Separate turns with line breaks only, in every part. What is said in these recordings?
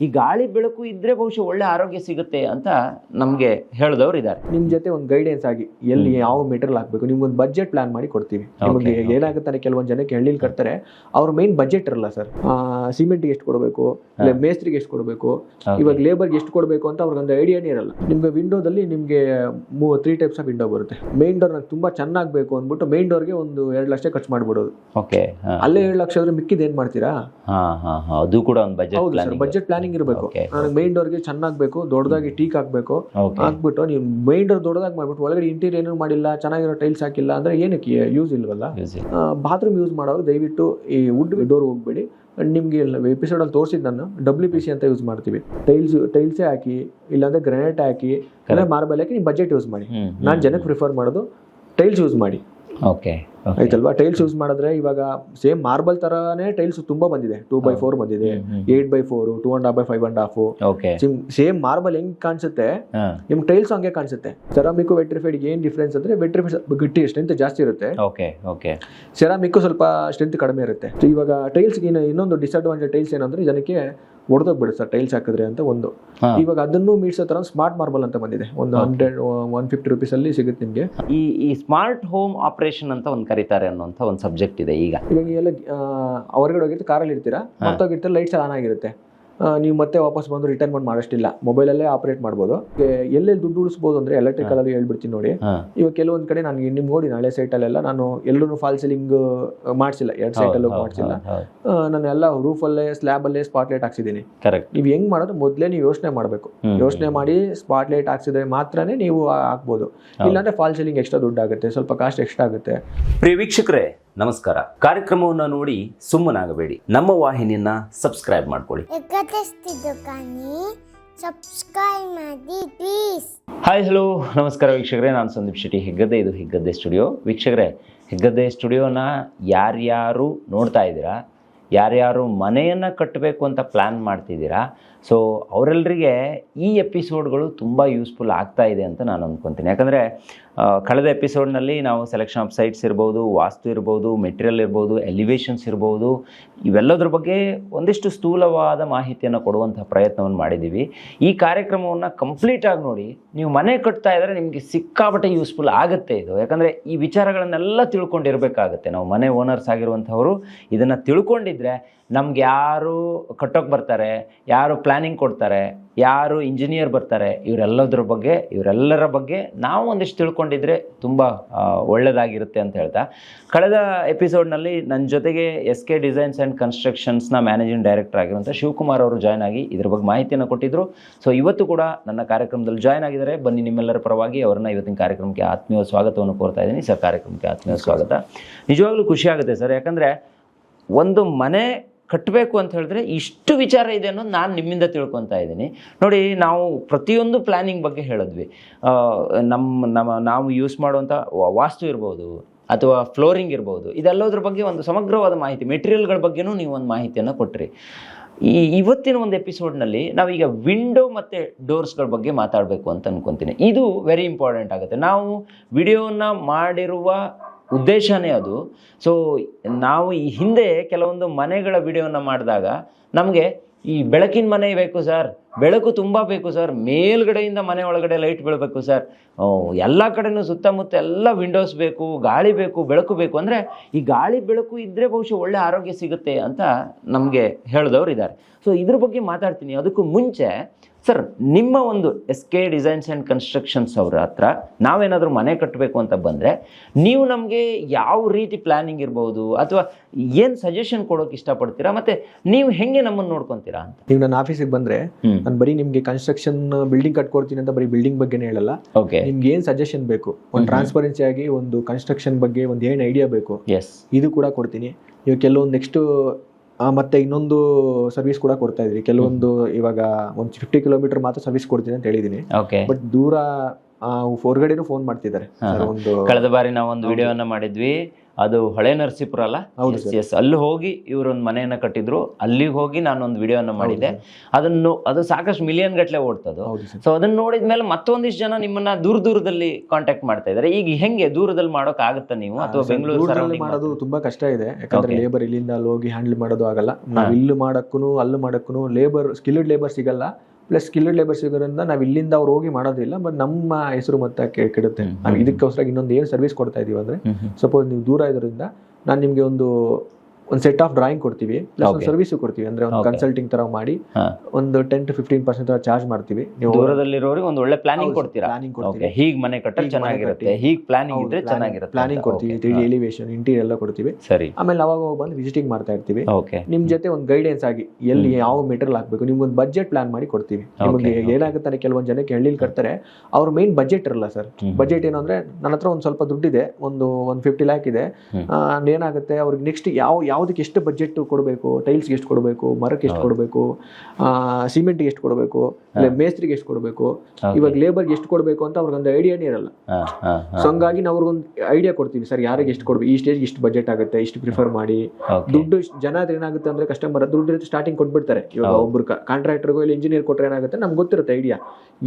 ಈ ಗಾಳಿ ಬೆಳಕು ಇದ್ರೆ ಬಹುಶಃ ಒಳ್ಳೆ ಆರೋಗ್ಯ ಸಿಗುತ್ತೆ ಅಂತ ನಮ್ಗೆ ಹೇಳಿದವರು ಇದ್ದಾರೆ.
ನಿಮ್ ಜೊತೆ ಒಂದು ಗೈಡೆನ್ಸ್ ಆಗಿ ಎಲ್ಲಿ ಯಾವ ಮೆಟೀರಿಯಲ್ ಹಾಕ್ಬೇಕು? ನಿಮ್ಗೊಂದು ಬಜೆಟ್ ಪ್ಲಾನ್ ಮಾಡಿ ಕೊಡ್ತೀವಿ. ನಿಮಗೆ. ಏನಾಗುತ್ತೆ ಕೆಲವೊಂದು ಜನಕ್ಕೆ ಹಳ್ಳಿಲಿ ಕಟ್ತಾರೆ. ಅವ್ರ ಮೇನ್ ಬಜೆಟ್ ಇರಲ್ಲ ಸರ್. ಸಿಮೆಂಟ್ಗೆ ಎಷ್ಟು ಕೊಡಬೇಕು? ಇಲ್ಲ ಮೇಸ್ತ್ರಿಗೆ ಎಷ್ಟು ಕೊಡಬೇಕು? ಇವಾಗ ಲೇಬರ್ಗೆ ಎಷ್ಟು ಕೊಡಬೇಕು ಅಂತ ಅವ್ರಿಗೊಂದು ಐಡಿಯಾನೇ ಇರಲ್ಲ ನಿಮ್ಗೆ ವಿಂಡೋದಲ್ಲಿ ನಿಮ್ಗೆ ತ್ರೀ ಟೈಪ್ಸ್ ಆಫ್ ವಿಂಡೋ ಬರುತ್ತೆ. ಮೈನ್ ಡೋರ್ ನಂಗೆ ತುಂಬಾ ಚೆನ್ನಾಗಿ ಬೇಕು ಅಂದ್ಬಿಟ್ಟು ಮೈನ್ ಡೋರ್ಗೆ ಒಂದು ಎರಡು ಲಕ್ಷ ಖರ್ಚು ಮಾಡ್ಬಿಡೋದು.
ಓಕೆ
ಅಲ್ಲೇ ಎರಡು ಲಕ್ಷ ಆದ್ರೆ ಮಿಕ್ಕಿದ ಏನ್ ಮಾಡ್ತೀರಾ?
ಅದು ಕೂಡ ಒಂದು ಬಜೆಟ್
ಹೌದು ಸರ್
ಪ್ಲಾನಿಂಗ್
ಬಜೆಟ್ ಪ್ಲಾನಿಂಗ್ ಇರಬೇಕು. ನನಗೆ ಮೈನ್ ಡೋರ್ಗೆ ಚೆನ್ನಾಗಬೇಕು ದೊಡ್ಡದಾಗಿ ಟೀಕ್ ಹಾಕ್ಬೇಕು. ಹಾಕ್ಬಿಟ್ಟು ನೀವು ಮೇನ್ ಡೋರ್ ದೊಡ್ಡದಾಗಿ ಮಾಡ್ಬಿಟ್ಟು ಒಳಗಡೆ ಇಂಟೀರಿಯರ್ ಏನೂ ಮಾಡಿಲ್ಲ ಚೆನ್ನಾಗಿರೋ ಟೈಲ್ಸ್ ಹಾಕಿಲ್ಲ ಅಂದ್ರೆ ಏನಕ್ಕೆ ಯೂಸ್ ಇಲ್ವಲ್ಲ? ಬಾತ್ರೂಮ್ ಯೂಸ್ ಮಾಡೋವಾಗ ದಯವಿಟ್ಟು ಈ ವುಡ್ ಡೋರ್ ಹೋಗ್ಬೇಡಿ. ನಿಮಗೆ ಎಪಿಸೋಡಲ್ಲಿ ತೋರಿಸಿದ್ದು ನಾನು ಡಬ್ಲ್ಯೂ ಪಿ ಸಿ ಅಂತ ಯೂಸ್ ಮಾಡ್ತೀವಿ. ಟೈಲ್ಸ್ ಟೈಲ್ಸೇ ಹಾಕಿ ಇಲ್ಲಾಂದರೆ ಗ್ರಾನೈಟ್ ಹಾಕಿ ಎಲ್ಲ ಮಾರ್ಬಲ್ ಹಾಕಿ ನೀವು ಬಜೆಟ್ ಯೂಸ್ ಮಾಡಿ. ನಾನು ಜನಕ್ಕೆ ಪ್ರಿಫರ್ ಮಾಡೋದು ಟೈಲ್ಸ್ ಯೂಸ್ ಮಾಡಿ.
ಓಕೆ
ಆಯ್ತಲ್ವಾ ಟೈಲ್ಸ್ ಯೂಸ್ ಮಾಡಿದ್ರೆ ಇವಾಗ ಸೇಮ್ ಮಾರ್ಬಲ್ ತರಾನೇ ಟೈಲ್ಸ್ ತುಂಬಾ ಬಂದಿದೆ. ಟೂ ಬೈ ಫೋರ್ ಬಂದಿದೆ. Eight by four two and half by five and half
okay
same marble ಹೆಂಗ್ ಕಾಣಿಸುತ್ತೆ? ನಿಮ್ ಟೈಲ್ಸ್ ಹಂಗೆ ಕಾಣಿಸುತ್ತೆ. ಸೆರಾಮಿಕ್ ವೆಟ್ರಿಫೈಡ್ ಏನ್ ಡಿಫ್ರೆನ್ಸ್ ಅಂದ್ರೆ ವೆಟ್ರಿಫೈಡ್ ಗಟ್ಟಿ ಸ್ಟ್ರೆಂತ್ ಜಾಸ್ತಿ ಇರುತ್ತೆ. ಸೆರಾಮಿಕ್ ಸ್ವಲ್ಪ ಸ್ಟ್ರೆಂತ್ ಕಡಿಮೆ ಇರುತ್ತೆ. ಇವಾಗ ಟೈಲ್ಸ್ ಇನ್ನೊಂದು ಡಿಸ್ಅಡ್ವಾಂಟೇಜ್ ಟೈಲ್ಸ್ ಏನಂದ್ರೆ ಜನಕ್ಕೆ ಹೊಡೆದೋಗ್ಬಿಡುತ್ತೆ ಸರ್ ಟೈಲ್ಸ್ ಹಾಕಿದ್ರೆ ಅಂತ ಒಂದು. ಇವಾಗ ಅದನ್ನು ಮೀಡ್ಸೋ ತರ ಸ್ಮಾರ್ಟ್ ಮಾರ್ಬಲ್ ಅಂತ ಬಂದಿದೆ. ಒಂದು ಹಂಡ್ರೆಡ್ ಒನ್ ಫಿಫ್ಟಿ ರುಪೀಸ್ ಅಲ್ಲಿ ಸಿಗುತ್ತೆ ನಿಮ್ಗೆ.
ಈ ಈ ಸ್ಮಾರ್ಟ್ ಹೋಮ್ ಆಪರೇಷನ್ ಅಂತ ಒಂದು ಕರೀತಾರೆ ಅನ್ನುವಂಥ ಒಂದು ಸಬ್ಜೆಕ್ಟ್ ಇದೆ ಈಗ.
ಇವಾಗ ಎಲ್ಲ ಹೊರಗಡೆ ಹೋಗಿರ್ತೀವಿ ಕಾರಲ್ಲಿ ಇರ್ತೀರಾ? ಮರ್ತೋಗಿರ್ತೀರ ಲೈಟ್ಸ್ ಆನ್ ಆಗಿರುತ್ತೆ. ನೀವು ಮತ್ತೆ ವಾಪಸ್ ಬಂದು ರಿಟರ್ನ್ ಬಂದು ಮಾಡೋಷ್ಟಿಲ್ಲ. ಮೊಬೈಲಲ್ಲೇ ಆಪರೇಟ್ ಮಾಡ್ಬೋದು. ಎಲ್ಲೆಲ್ಲಿ ದುಡ್ಡು ಉಳಿಸ್ಬೋದು ಅಂದ್ರೆ ಎಲೆಕ್ಟ್ರಿಕಲ್ ಅಲ್ಲಿ ಹೇಳ್ಬಿಡ್ತೀನಿ ನೋಡಿ. ಇವಾಗ ಕೆಲವೊಂದ್ ಕಡೆ ನಾನು ನಿಮ್ಗೆ ನೋಡಿ ನಾಳೆ ಸೈಟಲ್ಲೆಲ್ಲ ನಾನು ಎಲ್ಲರೂ ಫಾಲ್ ಸೀಲಿಂಗ್ ಮಾಡಿಸಿಲ್ಲ. ಸೈಟ್ ಸೈಟಲ್ಲೂ ಮಾಡಿಸಿಲ್ಲ. ನಾನು ಎಲ್ಲ ರೂಫಲ್ಲೇ ಸ್ಲ್ಯಾಬಲ್ಲೇ ಸ್ಪಾಟ್ ಲೈಟ್ ಹಾಕ್ಸಿದ್ದೀನಿ.
ಕರೆಕ್ಟ್
ನೀವು ಹೆಂಗ್ ಮಾಡೋದು? ಮೊದ್ಲೇ ನೀವು ಯೋಚನೆ ಮಾಡಬೇಕು. ಯೋಚನೆ ಮಾಡಿ ಸ್ಪಾಟ್ ಲೈಟ್ ಹಾಕ್ಸಿದ್ರೆ ಮಾತ್ರನೇ ನೀವು ಹಾಕ್ಬೋದು. ಇಲ್ಲಾಂದ್ರೆ ಫಾಲ್ ಸೀಲಿಂಗ್ ಎಕ್ಸ್ಟ್ರಾ ದುಡ್ಡು ಆಗುತ್ತೆ. ಸ್ವಲ್ಪ ಕಾಸ್ಟ್ ಎಕ್ಸ್ಟ್ರಾ ಆಗುತ್ತೆ.
ಪ್ರಿಯ ವೀಕ್ಷಕರೇ ನಮಸ್ಕಾರ. ಕಾರ್ಯಕ್ರಮವನ್ನು ನೋಡಿ ಸುಮ್ಮನಾಗಬೇಡಿ. ನಮ್ಮ ವಾಹಿನಿಯನ್ನ ಸಬ್ಸ್ಕ್ರೈಬ್ ಮಾಡ್ಕೊಳ್ಳಿ.
ಸಬ್ಸ್ಕ್ರೈಬ್ ಮಾಡಿ ಪ್ಲೀಸ್
ಹಾಯ್ ಹಲೋ ನಮಸ್ಕಾರ ವೀಕ್ಷಕರೇ ನಾನು ಸಂದೀಪ್ ಶೆಟ್ಟಿ. ಹೆಗ್ಗದ್ದೆ ಇದು ಹೆಗ್ಗದ್ದೆ ಸ್ಟುಡಿಯೋ ವೀಕ್ಷಕರೇ ಹೆಗ್ಗದ್ದೆ ಸ್ಟುಡಿಯೋನ ಯಾರ್ಯಾರು ನೋಡ್ತಾ ಇದ್ದೀರಾ? ಯಾರ್ಯಾರು ಮನೆಯನ್ನು ಕಟ್ಟಬೇಕು ಅಂತ ಪ್ಲ್ಯಾನ್ ಮಾಡ್ತಿದ್ದೀರಾ? ಸೊ ಅವರೆಲ್ಲರಿಗೆ ಈ ಎಪಿಸೋಡ್ಗಳು ತುಂಬ ಯೂಸ್ಫುಲ್ ಆಗ್ತಾ ಇದೆ ಅಂತ ನಾನು ಅಂದ್ಕೊತೀನಿ ಯಾಕಂದರೆ ಕಳೆದ ಎಪಿಸೋಡ್ನಲ್ಲಿ ನಾವು ಸೆಲೆಕ್ಷನ್ ಆಫ್ ಸೈಟ್ಸ್ ಇರ್ಬೋದು, ವಾಸ್ತು ಇರ್ಬೋದು ಮೆಟೀರಿಯಲ್ ಇರ್ಬೋದು ಎಲಿವೇಷನ್ಸ್ ಇರ್ಬೋದು, ಇವೆಲ್ಲದ್ರ ಬಗ್ಗೆ ಒಂದಿಷ್ಟು ಸ್ಥೂಲವಾದ ಮಾಹಿತಿಯನ್ನು ಕೊಡುವಂಥ ಪ್ರಯತ್ನವನ್ನು ಮಾಡಿದ್ದೀವಿ. ಈ ಕಾರ್ಯಕ್ರಮವನ್ನು ಕಂಪ್ಲೀಟಾಗಿ ನೋಡಿ, ನೀವು ಮನೆ ಕಟ್ತಾ ಇದ್ದರೆ ನಿಮಗೆ ಸಿಕ್ಕಾಪಟ್ಟೆ ಯೂಸ್ಫುಲ್ ಆಗುತ್ತೆ ಇದು. ಯಾಕಂದರೆ ಈ ವಿಚಾರಗಳನ್ನೆಲ್ಲ ತಿಳ್ಕೊಂಡಿರಬೇಕಾಗುತ್ತೆ. ನಾವು ಮನೆ ಓನರ್ಸ್ ಆಗಿರುವಂಥವರು ಇದನ್ನು ತಿಳ್ಕೊಂಡಿದ್ರೆ ನಮ್ಗೆ ಯಾರು ಕಟ್ಟೋಕೆ ಬರ್ತಾರೆ ಯಾರು ಪ್ಲ್ಯಾನಿಂಗ್ ಕೊಡ್ತಾರೆ ಯಾರು ಇಂಜಿನಿಯರ್ ಬರ್ತಾರೆ ಇವರೆಲ್ಲದ್ರ ಬಗ್ಗೆ ಇವರೆಲ್ಲರ ಬಗ್ಗೆ ನಾವು ಒಂದಿಷ್ಟು ತಿಳ್ಕೊಂಡಿದ್ರೆ ತುಂಬ ಒಳ್ಳೆಯದಾಗಿರುತ್ತೆ ಅಂತ ಹೇಳ್ತಾ. ಕಳೆದ ಎಪಿಸೋಡ್ನಲ್ಲಿ ನನ್ನ ಜೊತೆಗೆ ಎಸ್ ಕೆ ಡಿಸೈನ್ಸ್ ಆ್ಯಂಡ್ ಕನ್ಸ್ಟ್ರಕ್ಷನ್ಸ್ನ ಮ್ಯಾನೇಜಿಂಗ್ ಡೈರೆಕ್ಟರ್ ಆಗಿರುವಂಥ ಶಿವಕುಮಾರ್ ಅವರು ಜಾಯ್ನ್ ಆಗಿ ಇದ್ರ ಬಗ್ಗೆ ಮಾಹಿತಿಯನ್ನು ಕೊಟ್ಟಿದ್ದರು ಸೊ ಇವತ್ತು ಕೂಡ ನನ್ನ ಕಾರ್ಯಕ್ರಮದಲ್ಲಿ ಜಾಯ್ನ್ ಆಗಿದ್ದಾರೆ. ಬನ್ನಿ ನಿಮ್ಮೆಲ್ಲರ ಪರವಾಗಿ ಅವರನ್ನ ಇವತ್ತಿನ ಕಾರ್ಯಕ್ರಮಕ್ಕೆ ಆತ್ಮೀಯ ಸ್ವಾಗತವನ್ನು ಕೋರ್ತಾ ಇದ್ದೀನಿ. ಸರ್ ಕಾರ್ಯಕ್ರಮಕ್ಕೆ ಆತ್ಮೀಯ ಸ್ವಾಗತ. ನಿಜವಾಗ್ಲೂ ಖುಷಿ ಆಗುತ್ತೆ ಸರ್. ಯಾಕಂದರೆ ಒಂದು ಮನೆ ಕಟ್ಟಬೇಕು ಅಂತ ಹೇಳಿದ್ರೆ ಇಷ್ಟು ವಿಚಾರ ಇದೆ ಅನ್ನೋದು ನಾನು ನಿಮ್ಮಿಂದ ತಿಳ್ಕೊತಾ ಇದ್ದೀನಿ. ನೋಡಿ, ನಾವು ಪ್ರತಿಯೊಂದು ಪ್ಲ್ಯಾನಿಂಗ್ ಬಗ್ಗೆ ಹೇಳಿದ್ವಿ. ನಮ್ಮ ನಮ್ಮ, ನಾವು ಯೂಸ್ ಮಾಡುವಂಥ ವಾಸ್ತು ಇರ್ಬೋದು, ಅಥವಾ ಫ್ಲೋರಿಂಗ್ ಇರ್ಬೋದು, ಇದೆಲ್ಲದ್ರ ಬಗ್ಗೆ ಒಂದು ಸಮಗ್ರವಾದ ಮಾಹಿತಿ ಮೆಟೀರಿಯಲ್ಗಳ ಬಗ್ಗೆನೂ ನೀವು ಒಂದು ಮಾಹಿತಿಯನ್ನು ಕೊಟ್ಟಿರಿ ಈ, ಇವತ್ತಿನ ಒಂದು ಎಪಿಸೋಡ್ನಲ್ಲಿ ನಾವೀಗ ವಿಂಡೋ ಮತ್ತು ಡೋರ್ಸ್ಗಳ ಬಗ್ಗೆ ಮಾತಾಡಬೇಕು ಅಂತ ಅನ್ಕೊತೀನಿ. ಇದು ವೆರಿ ಇಂಪಾರ್ಟೆಂಟ್ ಆಗುತ್ತೆ. ನಾವು ವಿಡಿಯೋನ ಮಾಡಿರುವ ಉದ್ದೇಶನೇ ಅದು. ಸೊ ನಾವು ಈ ಹಿಂದೆ ಕೆಲವೊಂದು ಮನೆಗಳ ವಿಡಿಯೋನ ಮಾಡಿದಾಗ ನಮಗೆ ಈ ಬೆಳಕಿನ ಮನೆ ಬೇಕು ಸರ್ ಬೆಳಕು ತುಂಬ ಬೇಕು ಸರ್ ಮೇಲ್ಗಡೆಯಿಂದ ಮನೆ ಒಳಗಡೆ ಲೈಟ್ ಬೀಳಬೇಕು ಸರ್ ಎಲ್ಲ ಕಡೆನೂ ಸುತ್ತಮುತ್ತ ಎಲ್ಲ ವಿಂಡೋಸ್ ಬೇಕು, ಗಾಳಿ ಬೇಕು, ಬೆಳಕು ಬೇಕು ಅಂದರೆ ಈ ಗಾಳಿ ಬೆಳಕು ಇದ್ದರೆ ಬಹುಶಃ ಒಳ್ಳೆ ಆರೋಗ್ಯ ಸಿಗುತ್ತೆ ಅಂತ ನಮಗೆ ಹೇಳಿದವರು ಇದ್ದಾರೆ. ಸೊ ಇದ್ರ ಬಗ್ಗೆ ಮಾತಾಡ್ತೀನಿ. ಅದಕ್ಕೂ ಮುಂಚೆ ಸರ್ ನಿಮ್ಮ ಒಂದು S K Designs and Constructions ಅವ್ರ ಹತ್ರ ನಾವೇನಾದರೂ ಮನೆ ಕಟ್ಟಬೇಕು ಅಂತ ಬಂದರೆ ನೀವು ನಮಗೆ ಯಾವ ರೀತಿ ಪ್ಲ್ಯಾನಿಂಗ್ ಇರ್ಬೋದು ಅಥವಾ ಏನು ಸಜೆಷನ್ ಕೊಡೋಕೆ ಇಷ್ಟಪಡ್ತೀರಾ? ಮತ್ತು ನೀವು ಹೆಂಗೆ ನಮ್ಮನ್ನು ನೋಡ್ಕೊತೀರಾ ಅಂತ?
ನೀವು ನನ್ನ ಆಫೀಸಿಗೆ ಬಂದ್ರೆ. ನಾನು ಬರೀ ನಿಮಗೆ ಕನ್ಸ್ಟ್ರಕ್ಷನ್ ಬಿಲ್ಡಿಂಗ್ ಕಟ್ಕೊಡ್ತೀನಿ ಅಂತ ಬರೀ ಬಿಲ್ಡಿಂಗ್ ಬಗ್ಗೆನೇ ಹೇಳಲ್ಲ.
ಓಕೆ
ನಿಮ್ಗೆ ಏನು ಸಜೆಷನ್ ಬೇಕು? ಒಂದು ಟ್ರಾನ್ಸ್ಪರೆನ್ಸಿ ಆಗಿ ಒಂದು ಕನ್ಸ್ಟ್ರಕ್ಷನ್ ಬಗ್ಗೆ ಒಂದು ಏನ್ ಐಡಿಯಾ ಬೇಕು?
ಎಸ್
ಇದು ಕೂಡ ಕೊಡ್ತೀನಿ. ಇವಾಗ ಕೆಲವೊಂದು ನೆಕ್ಸ್ಟ್ ಮತ್ತೆ ಇನ್ನೊಂದು ಸರ್ವಿಸ್ ಕೂಡ ಕೊಡ್ತಾ ಇದ್ರಿ. ಕೆಲವೊಂದು ಇವಾಗ ಒಂದು ಫಿಫ್ಟಿ ಕಿಲೋಮೀಟರ್ ಮಾತ್ರ ಸರ್ವಿಸ್ ಕೊಡ್ತೀನಿ ಅಂತ ಹೇಳಿದೀನಿ. ಬಟ್ ದೂರ ಆ, ಹೊರಗಡೆನೂ ಫೋನ್ ಮಾಡ್ತಿದ್ದಾರೆ. ಒಂದು
ಕಳೆದ ಬಾರಿ ನಾವು ಒಂದು ವಿಡಿಯೋನ ಮಾಡಿದ್ವಿ. ಅದು ಹೊಳೆ ನರಸೀಪುರ ಅಲ್ಲ? ಎಸ್ ಅಲ್ಲಿ ಹೋಗಿ ಇವರೊಂದು ಮನೆಯನ್ನ ಕಟ್ಟಿದ್ರು. ಅಲ್ಲಿಗೆ ಹೋಗಿ ನಾನೊಂದು ವಿಡಿಯೋನ ಮಾಡಿದ್ದೆ. ಅದನ್ನು ಅದು ಸಾಕಷ್ಟು ಮಿಲಿಯನ್ ಗಟ್ಟಲೆ ಓಡ್ತದು. ಸೊ ಅದನ್ನ ನೋಡಿದ ಮೇಲೆ ಮತ್ತೊಂದಿಷ್ಟು ಜನ ನಿಮ್ಮನ್ನ ದೂರ ದೂರದಲ್ಲಿ ಕಾಂಟ್ಯಾಕ್ಟ್ ಮಾಡ್ತಾ ಇದಾರೆ. ಈಗ ಹೆಂಗೆ ದೂರದಲ್ಲಿ ಮಾಡೋಕೆ ಆಗುತ್ತಾ ನೀವು? ಅಥವಾ ಬೆಂಗಳೂರು
ಮಾಡೋದು ತುಂಬಾ ಕಷ್ಟ ಇದೆ. ಯಾಕಂದ್ರೆ ಲೇಬರ್ ಇಲ್ಲಿಂದ ಅಲ್ಲಿ ಹೋಗಿ ಹ್ಯಾಂಡಲ್ ಮಾಡೋದು ಆಗಲ್ಲ. ನಾವು ಇಲ್ಲಿ ಮಾಡಕ್ಕೂ ಅಲ್ಲಿ ಮಾಡಕ್ಕೂ ಲೇಬರ್ ಸ್ಕಿಲ್ಡ್ ಲೇಬರ್ ಸಿಗಲ್ಲ. ಪ್ಲಸ್ ಸ್ಕಿಲ್ಡ್ ಲೇಬರ್ ಸಿಗೋದ್ರಿಂದ ನಾವು ಇಲ್ಲಿಂದ ಅವ್ರು ಹೋಗಿ ಮಾಡೋದಿಲ್ಲ ಬಟ್ ನಮ್ಮ ಹೆಸರು ಮತ್ತೆ ಕೆಡುತ್ತೆ. ನಾವು ಇದಕ್ಕೋಸ್ಕರ ಇನ್ನೊಂದು ಏನು ಸರ್ವಿಸ್ ಕೊಡ್ತಾ ಇದೀವಿ ಅಂದರೆ. ಸಪೋಸ್ ನೀವು ದೂರ ಇರೋದ್ರಿಂದ ನಾನು ನಿಮಗೆ ಒಂದು ಒಂದು ಸೆಟ್ ಆಫ್ ಡ್ರಾಯಿಂಗ್ ಕೊಡ್ತೀವಿ ಪ್ಲಸ್ ಒಂದು ಸರ್ವಿಸ್ ಕೊಡ್ತೀವಿ. ಅಂದ್ರೆ ಒಂದು ಕನ್ಸಲ್ಟಿಂಗ್ ತರ ಮಾಡಿ ಒಂದು ten to fifteen percent charge ಮಾಡ್ತೀವಿ. ನೀವು
ದೂರದಲ್ಲಿರೋರಿಗೆ ಒಂದು ಒಳ್ಳೆ ಪ್ಲಾನಿಂಗ್ ಕೊಡ್ತೀರಾ? ಪ್ಲಾನಿಂಗ್
ಕೊಡ್ತೀವಿ.
ಹೀಗ್ ಮನೆ ಕಟ್ಟರೆ ಚೆನ್ನಾಗಿರುತ್ತೆ. ಹೀಗೆ ಪ್ಲಾನಿಂಗ್ ಇದ್ರೆ ಚೆನ್ನಾಗಿರುತ್ತೆ.
ಪ್ಲಾನಿಂಗ್ ಕೊಡ್ತೀವಿ. ತ್ರೀ
ಹಾ.
ಎಲಿವೇಶನ್ ಇಂಟೀರಿಯರ್ ಎಲ್ಲ ಕೊಡ್ತೀವಿ.
ಸರಿ.
ಆಮೇಲೆ ಅವಾಗ ಬಂದು ವಿಸಿಟಿಂಗ್ ಮಾಡ್ತಾ ಇರ್ತೀವಿ.
ಓಕೆ
ನಿಮ್ ಜೊತೆ ಒಂದು ಗೈಡೆನ್ಸ್ ಆಗಿ ಎಲ್ಲಿ ಯಾವ ಮೆಟೀರಿಯಲ್ ಹಾಕ್ಬೇಕು ನಿಮ್ಗೆ ಒಂದು ಬಜೆಟ್ ಪ್ಲಾನ್ ಮಾಡಿ ಕೊಡ್ತೀವಿ. ನಿಮಗೆ
ಏನಾಗುತ್ತಾರೆ
ಏನಾಗುತ್ತೆ ಕೆಲವೊಂದು ಜನಕ್ಕೆ ಹಳ್ಳಿಲಿ ಕಟ್ತಾರೆ ಅವ್ರ ಮೇನ್ ಬಜೆಟ್ ಇರಲ್ಲ ಸರ್ ಬಜೆಟ್ ಏನು ಅಂದ್ರೆ ನನ್ನ ಹತ್ರ ಒಂದು ಸ್ವಲ್ಪ ದುಡ್ಡಿದೆ ಒಂದು ಒಂದು ಫಿಫ್ಟಿ ಲ್ಯಾಕ್ ಇದೆ. ಏನಾಗುತ್ತೆ ಅವ್ರಿಗೆ ನೆಕ್ಸ್ಟ್ ಯಾವ ಯಾವ್ದಕ್ಕೆ ಎಷ್ಟು ಬಜೆಟ್ ಕೊಡಬೇಕು ಟೈಲ್ಸ್ಗೆ ಎಷ್ಟು ಕೊಡಬೇಕು ಮರಕ್ಕೆ ಎಷ್ಟು ಕೊಡಬೇಕು ಸಿಮೆಂಟ್ಗೆ ಎಷ್ಟು ಕೊಡಬೇಕು ಮೇಸ್ತ್ರಿಗೆ ಎಷ್ಟು ಕೊಡಬೇಕು ಇವಾಗ ಲೇಬರ್ಗೆ ಎಷ್ಟು ಕೊಡಬೇಕು ಅಂತ ಅವ್ರಿಗೊಂದು ಐಡಿಯಾನೇ ಇರಲ್ಲ. ಸೊ ಹಂಗಾಗಿ ನಾವು ಅವ್ರಿಗೊಂದು ಐಡಿಯಾ ಕೊಡ್ತೀವಿ ಸರ್ ಯಾರಿಗೆ ಎಷ್ಟು ಕೊಡ್ಬೇಕು ಈ ಸ್ಟೇಜ್ ಇಷ್ಟು ಬಜೆಟ್ ಆಗುತ್ತೆ ಇಷ್ಟು ಪ್ರಿಫರ್ ಮಾಡಿ. ದುಡ್ಡು ಇಷ್ಟ್ ಜನ ಏನಾಗುತ್ತೆ ಅಂದ್ರೆ ಕಸ್ಟಮರ್ ದುಡ್ಡು ಸ್ಟಾರ್ಟಿಂಗ್ ಕೊಟ್ಬಿಡ್ತಾರೆ. ಇವಾಗ ಒಬ್ರು ಕಾಂಟ್ರಾಕ್ಟರ್ಗೂ ಇಲ್ಲಿ ಇಂಜಿನಿಯರ್ ಕೊಟ್ಟರೆ ಏನಾಗುತ್ತೆ ನಮ್ಗೆ ಗೊತ್ತಿರುತ್ತೆ ಐಡಿಯಾ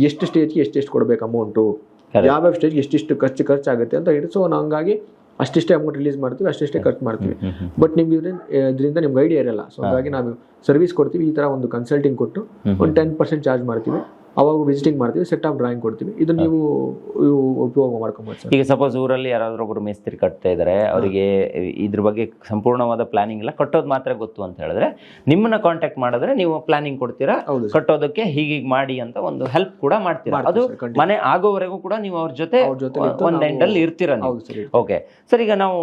ಎಷ್ಟು ಸ್ಟೇಜ್ಗೆ ಎಷ್ಟೆಷ್ಟು ಕೊಡ್ಬೇಕು ಅಮೌಂಟು. ಯಾವ್ಯಾವ ಸ್ಟೇಜ್ಗೆ ಎಷ್ಟಿಷ್ಟು ಖರ್ಚು ಖರ್ಚಾಗುತ್ತೆ ಅಂತ ಹೇಳಿ. ಸೊ ನಾವು ಹಂಗಾಗಿ ಅಷ್ಟಿಷ್ಟೇ ಅಮೌಂಟ್ ರಿಲೀಸ್ ಮಾಡ್ತೀವಿ ಅಷ್ಟಿಷ್ಟೇ ಖರ್ಚು ಮಾಡ್ತೀವಿ. ಬಟ್ ನಿಮ್ಗೆ ಇದರಿಂದ ಇದರಿಂದ ನಿಮ್ಗೆ ಐಡಿಯಾ ಇರಲ್ಲ. ಸೊ ಹಾಗಾಗಿ ನಾವು ಸರ್ವಿಸ್ ಕೊಡ್ತೀವಿ ಈ ತರ ಒಂದು ಕನ್ಸಲ್ಟಿಂಗ್ ಕೊಟ್ಟು ಒಂದು ಟೆನ್ ಪರ್ಸೆಂಟ್ ಚಾರ್ಜ್ ಮಾಡ್ತೀವಿ. ಅವಾಗ ವಿಸಿಟಿಂಗ್ ಮಾಡ್ತೀವಿ ಸೆಟ್ ಆಫ್ ಡ್ರಾಯಿಂಗ್ ಕೊಡ್ತೀವಿ. ಇದು ನೀವು ಉಪಯೋಗ ಮಾಡ್ಕೊಬೋದು
ಈಗ ಸಪೋಸ್ ಊರಲ್ಲಿ ಯಾರಾದ್ರೂ ಒಬ್ರು ಮೇಸ್ತ್ರಿ ಕಟ್ತಾ ಇದ್ದಾರೆ ಅವರಿಗೆ ಇದ್ರ ಬಗ್ಗೆ ಸಂಪೂರ್ಣವಾದ ಪ್ಲಾನಿಂಗ್ ಇಲ್ಲ ಕಟ್ಟೋದು ಮಾತ್ರ ಗೊತ್ತು ಅಂತ ಹೇಳಿದ್ರೆ ನಿಮ್ಮನ್ನ ಕಾಂಟ್ಯಾಕ್ಟ್ ಮಾಡಿದ್ರೆ ನೀವು ಪ್ಲಾನಿಂಗ್ ಕೊಡ್ತೀರಾ ಕಟ್ಟೋದಕ್ಕೆ ಹೀಗೀಗ್ ಮಾಡಿ ಅಂತ ಒಂದು ಹೆಲ್ಪ್ ಕೂಡ ಮಾಡ್ತೀರಾ? ಅದು ಮನೆ ಆಗೋವರೆಗೂ ಕೂಡ ನೀವು ಅವ್ರ ಜೊತೆ ಒಂದ್ ಅಲ್ಲಿ ಇರ್ತೀರಾ ನೀವು? ಓಕೆ ಸರ್ ಈಗ ನಾವು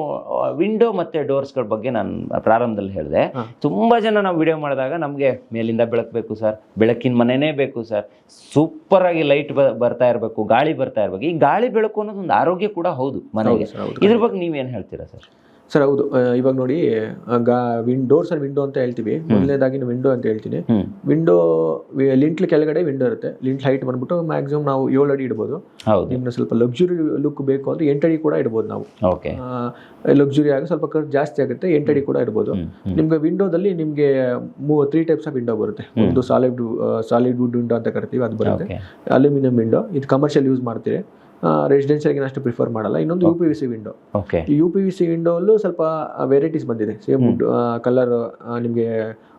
ವಿಂಡೋ ಮತ್ತೆ ಡೋರ್ಸ್ಗಳ ಬಗ್ಗೆ ನಾನು ಪ್ರಾರಂಭದಲ್ಲಿ ಹೇಳಿದೆ. ತುಂಬಾ ಜನ ನಾವು ವಿಡಿಯೋ ಮಾಡಿದಾಗ ನಮಗೆ ಮೇಲಿಂದ ಬೆಳಕು ಬೇಕು ಸರ್ ಬೆಳಕಿನ ಮನೆನೇ ಬೇಕು ಸರ್. ಸೂಪರ್ ಆಗಿ ಲೈಟ್ ಬರ್ತಾ ಇರಬೇಕು ಗಾಳಿ ಬರ್ತಾ ಇರಬೇಕು. ಈ ಗಾಳಿ ಬೆಳಕು ಅನ್ನೋದು ಒಂದು ಆರೋಗ್ಯ ಕೂಡ ಹೌದು ಮನೆಗೆ. ಇದ್ರ ಬಗ್ಗೆ ನೀವೇನು ಹೇಳ್ತೀರಾ ಸರ್?
ಸರ್ ಹೌದು. ಇವಾಗ ನೋಡಿ ಡೋರ್ಸ್ ಅಂಡ್ ವಿಂಡೋ ಅಂತ ಹೇಳ್ತೀವಿ. ಮೊದಲನೇದಾಗಿ ವಿಂಡೋ ಅಂತ ಹೇಳ್ತೀನಿ. ವಿಂಡೋ ಲಿಂಟ್ಲ್ ಕೆಳಗಡೆ ವಿಂಡೋ ಇರುತ್ತೆ. ಲಿಂಟ್ ಹೈಟ್ ಬಂದ್ಬಿಟ್ಟು ಮ್ಯಾಕ್ಸಿಮಮ್ ನಾವು ಏಳು ಅಡಿ ಇಡ್ಬೋದು. ನಿಮ್ಗೆ ಸ್ವಲ್ಪ ಲಕ್ಸುರಿ ಲುಕ್ ಬೇಕು ಅಂದ್ರೆ ಎಂಟು ಅಡಿ ಕೂಡ ಇಡ್ಬೋದು ನಾವು. ಲಕ್ಸುರಿ ಆಗಿ ಸ್ವಲ್ಪ ಖರ್ಚು ಜಾಸ್ತಿ ಆಗುತ್ತೆ ಎಂಟು ಅಡಿ ಕೂಡ ಇಡ್ಬೋದು. ನಿಮ್ಗೆ ವಿಂಡೋದಲ್ಲಿ ನಿಮ್ಗೆ ತ್ರೀ ಟೈಪ್ಸ್ ಆಫ್ ವಿಂಡೋ ಬರುತ್ತೆ. ಒಂದು ಸಾಲಿಡ್ ಸಾಲಿಡ್ ವುಡ್ ವಿಂಡೋ ಅಂತ ಕರಿತೀವಿ ಅದು ಬರುತ್ತೆ. Aluminium window. ಇದು ಕಮರ್ಷಿಯಲ್ ಯೂಸ್ ಮಾಡ್ತೀರಿ. ರೆಸಿಡೆನ್ಷಿಯಲ್ಗೆ ಅಷ್ಟು ಪ್ರಿಫರ್ ಮಾಡಲ್ಲ. ಇನ್ನೊಂದು U P V C window U P V C ವಿಂಡೋಲ್ಲೂ ಸ್ವಲ್ಪ ವೆರೈಟೀಸ್ ಬಂದಿದೆ. ಸೇಮ್ ವುಡ್ ಕಲರ್ ನಿಮಗೆ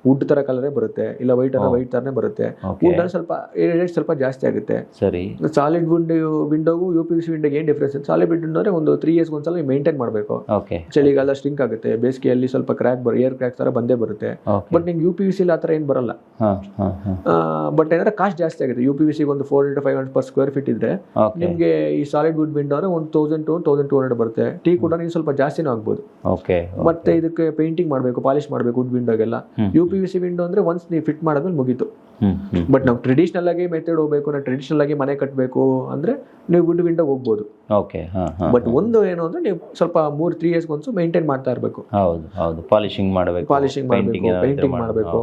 ವುಡ್ ತರ ಕಲರೇ ಬರುತ್ತೆ. ಇಲ್ಲ ವೈಟ್ ಅಲ್ಲ ವೈಟ್ ತರನೇ ಬರುತ್ತೆ. ವುಡ್ ಸ್ವಲ್ಪ ರೇಟ್ ಸ್ವಲ್ಪ ಜಾಸ್ತಿ ಆಗುತ್ತೆ.
ಸರಿ.
ಸಾಲಿಡ್ ವುಡ್ ವಿಂಡೋಗೂ ಯು ಪಿ ವಿ ಸಿ ವಿಂಡೋಗೆ ಏನು ಡಿಫ್ರೆನ್ಸ್ ಸಾಲಿಡ್ ವಿಂಡೋ ಅಂದ್ರೆ ಒಂದು ತ್ರೀ ಇಯರ್ಸ್ ಒಂದ್ಸಲ ಮೇಂಟೈನ್ ಮಾಡಬೇಕು. ಚಳಿಗಾಲ ಸ್ಟಿಂಕ್ ಆಗುತ್ತೆ. ಬೇಸಿಗೆಯಲ್ಲಿ ಸ್ವಲ್ಪ ಕ್ರ್ಯಾಕ್ ಬರ್ ಏರ್ ಕ್ರ್ಯಾಕ್ ತರ ಬಂದೇ ಬರುತ್ತೆ. ಬಟ್ ನಿಮ್ಗೆ ಯು ಪಿ ವಿ ಸಿ ಆ ಥರ ಏನು ಬರಲ್ಲ. ಬಟ್ ಏನಂದ್ರೆ ಕಾಸ್ಟ್ ಜಾಸ್ತಿ ಆಗುತ್ತೆ. ಯು ಪಿ ವಿ ಸಿಗೆ ಒಂದು four into five hundred per square feet ಇದ್ರೆ ನಿಮಗೆ ಈ ಸಾಲಿಡ್ ವುಡ್ ವಿಂಡೋ ಅಂದ್ರೆ ಒಂದು thousand to thousand two hundred ಬರುತ್ತೆ. ಟೀ ಕೂಡ ನೀವು ಸ್ವಲ್ಪ ಜಾಸ್ತಿನೂ ಆಗ್ಬೋದು.
ಓಕೆ
ಮತ್ತೆ ಇದಕ್ಕೆ ಪೇಂಟಿಂಗ್ ಮಾಡಬೇಕು ಪಾಲಿಶ್ ಮಾಡಬೇಕು wood ವಿಂಡೋಗೆಲ್ಲ. U P V C window ಅಂದ್ರೆ ಒನ್ಸ್ ನೀವು ಫಿಟ್ ಮಾಡಿದ್ಮೇಲೆ ಮುಗೀತು. ಬಟ್ ನಾವು ಟ್ರೆಡಿಷನಲ್ ಆಗಿ ಮೆಥಡ್ ಹೋಗ್ಬೇಕು ನಾವು ಟ್ರೆಡಿಷನಲ್ ಆಗಿ ಮನೆ ಕಟ್ಟಬೇಕು ಅಂದ್ರೆ ನೀವು ಗುಡ್ ವಿಂಡೋ ಹೋಗ್ಬೋದು.
ಓಕೆ
ಬಟ್ ಒಂದು ಏನು ಅಂದ್ರೆ ನೀವು ಸ್ವಲ್ಪ ಮೂರ್ ತ್ರೀ ಇಯರ್ಸ್ ಒಂದ್ಸು ಮೇಂಟೈನ್ ಮಾಡ್ತಾ ಇರಬೇಕು.
ಹೌದು ಹೌದು. ಪಾಲಿಶಿಂಗ್ ಮಾಡಬೇಕು
ಪಾಲಿಶಿಂಗ್ ಮಾಡಬೇಕು ಪೇಂಟಿಂಗ್ ಮಾಡ್ಬೇಕು.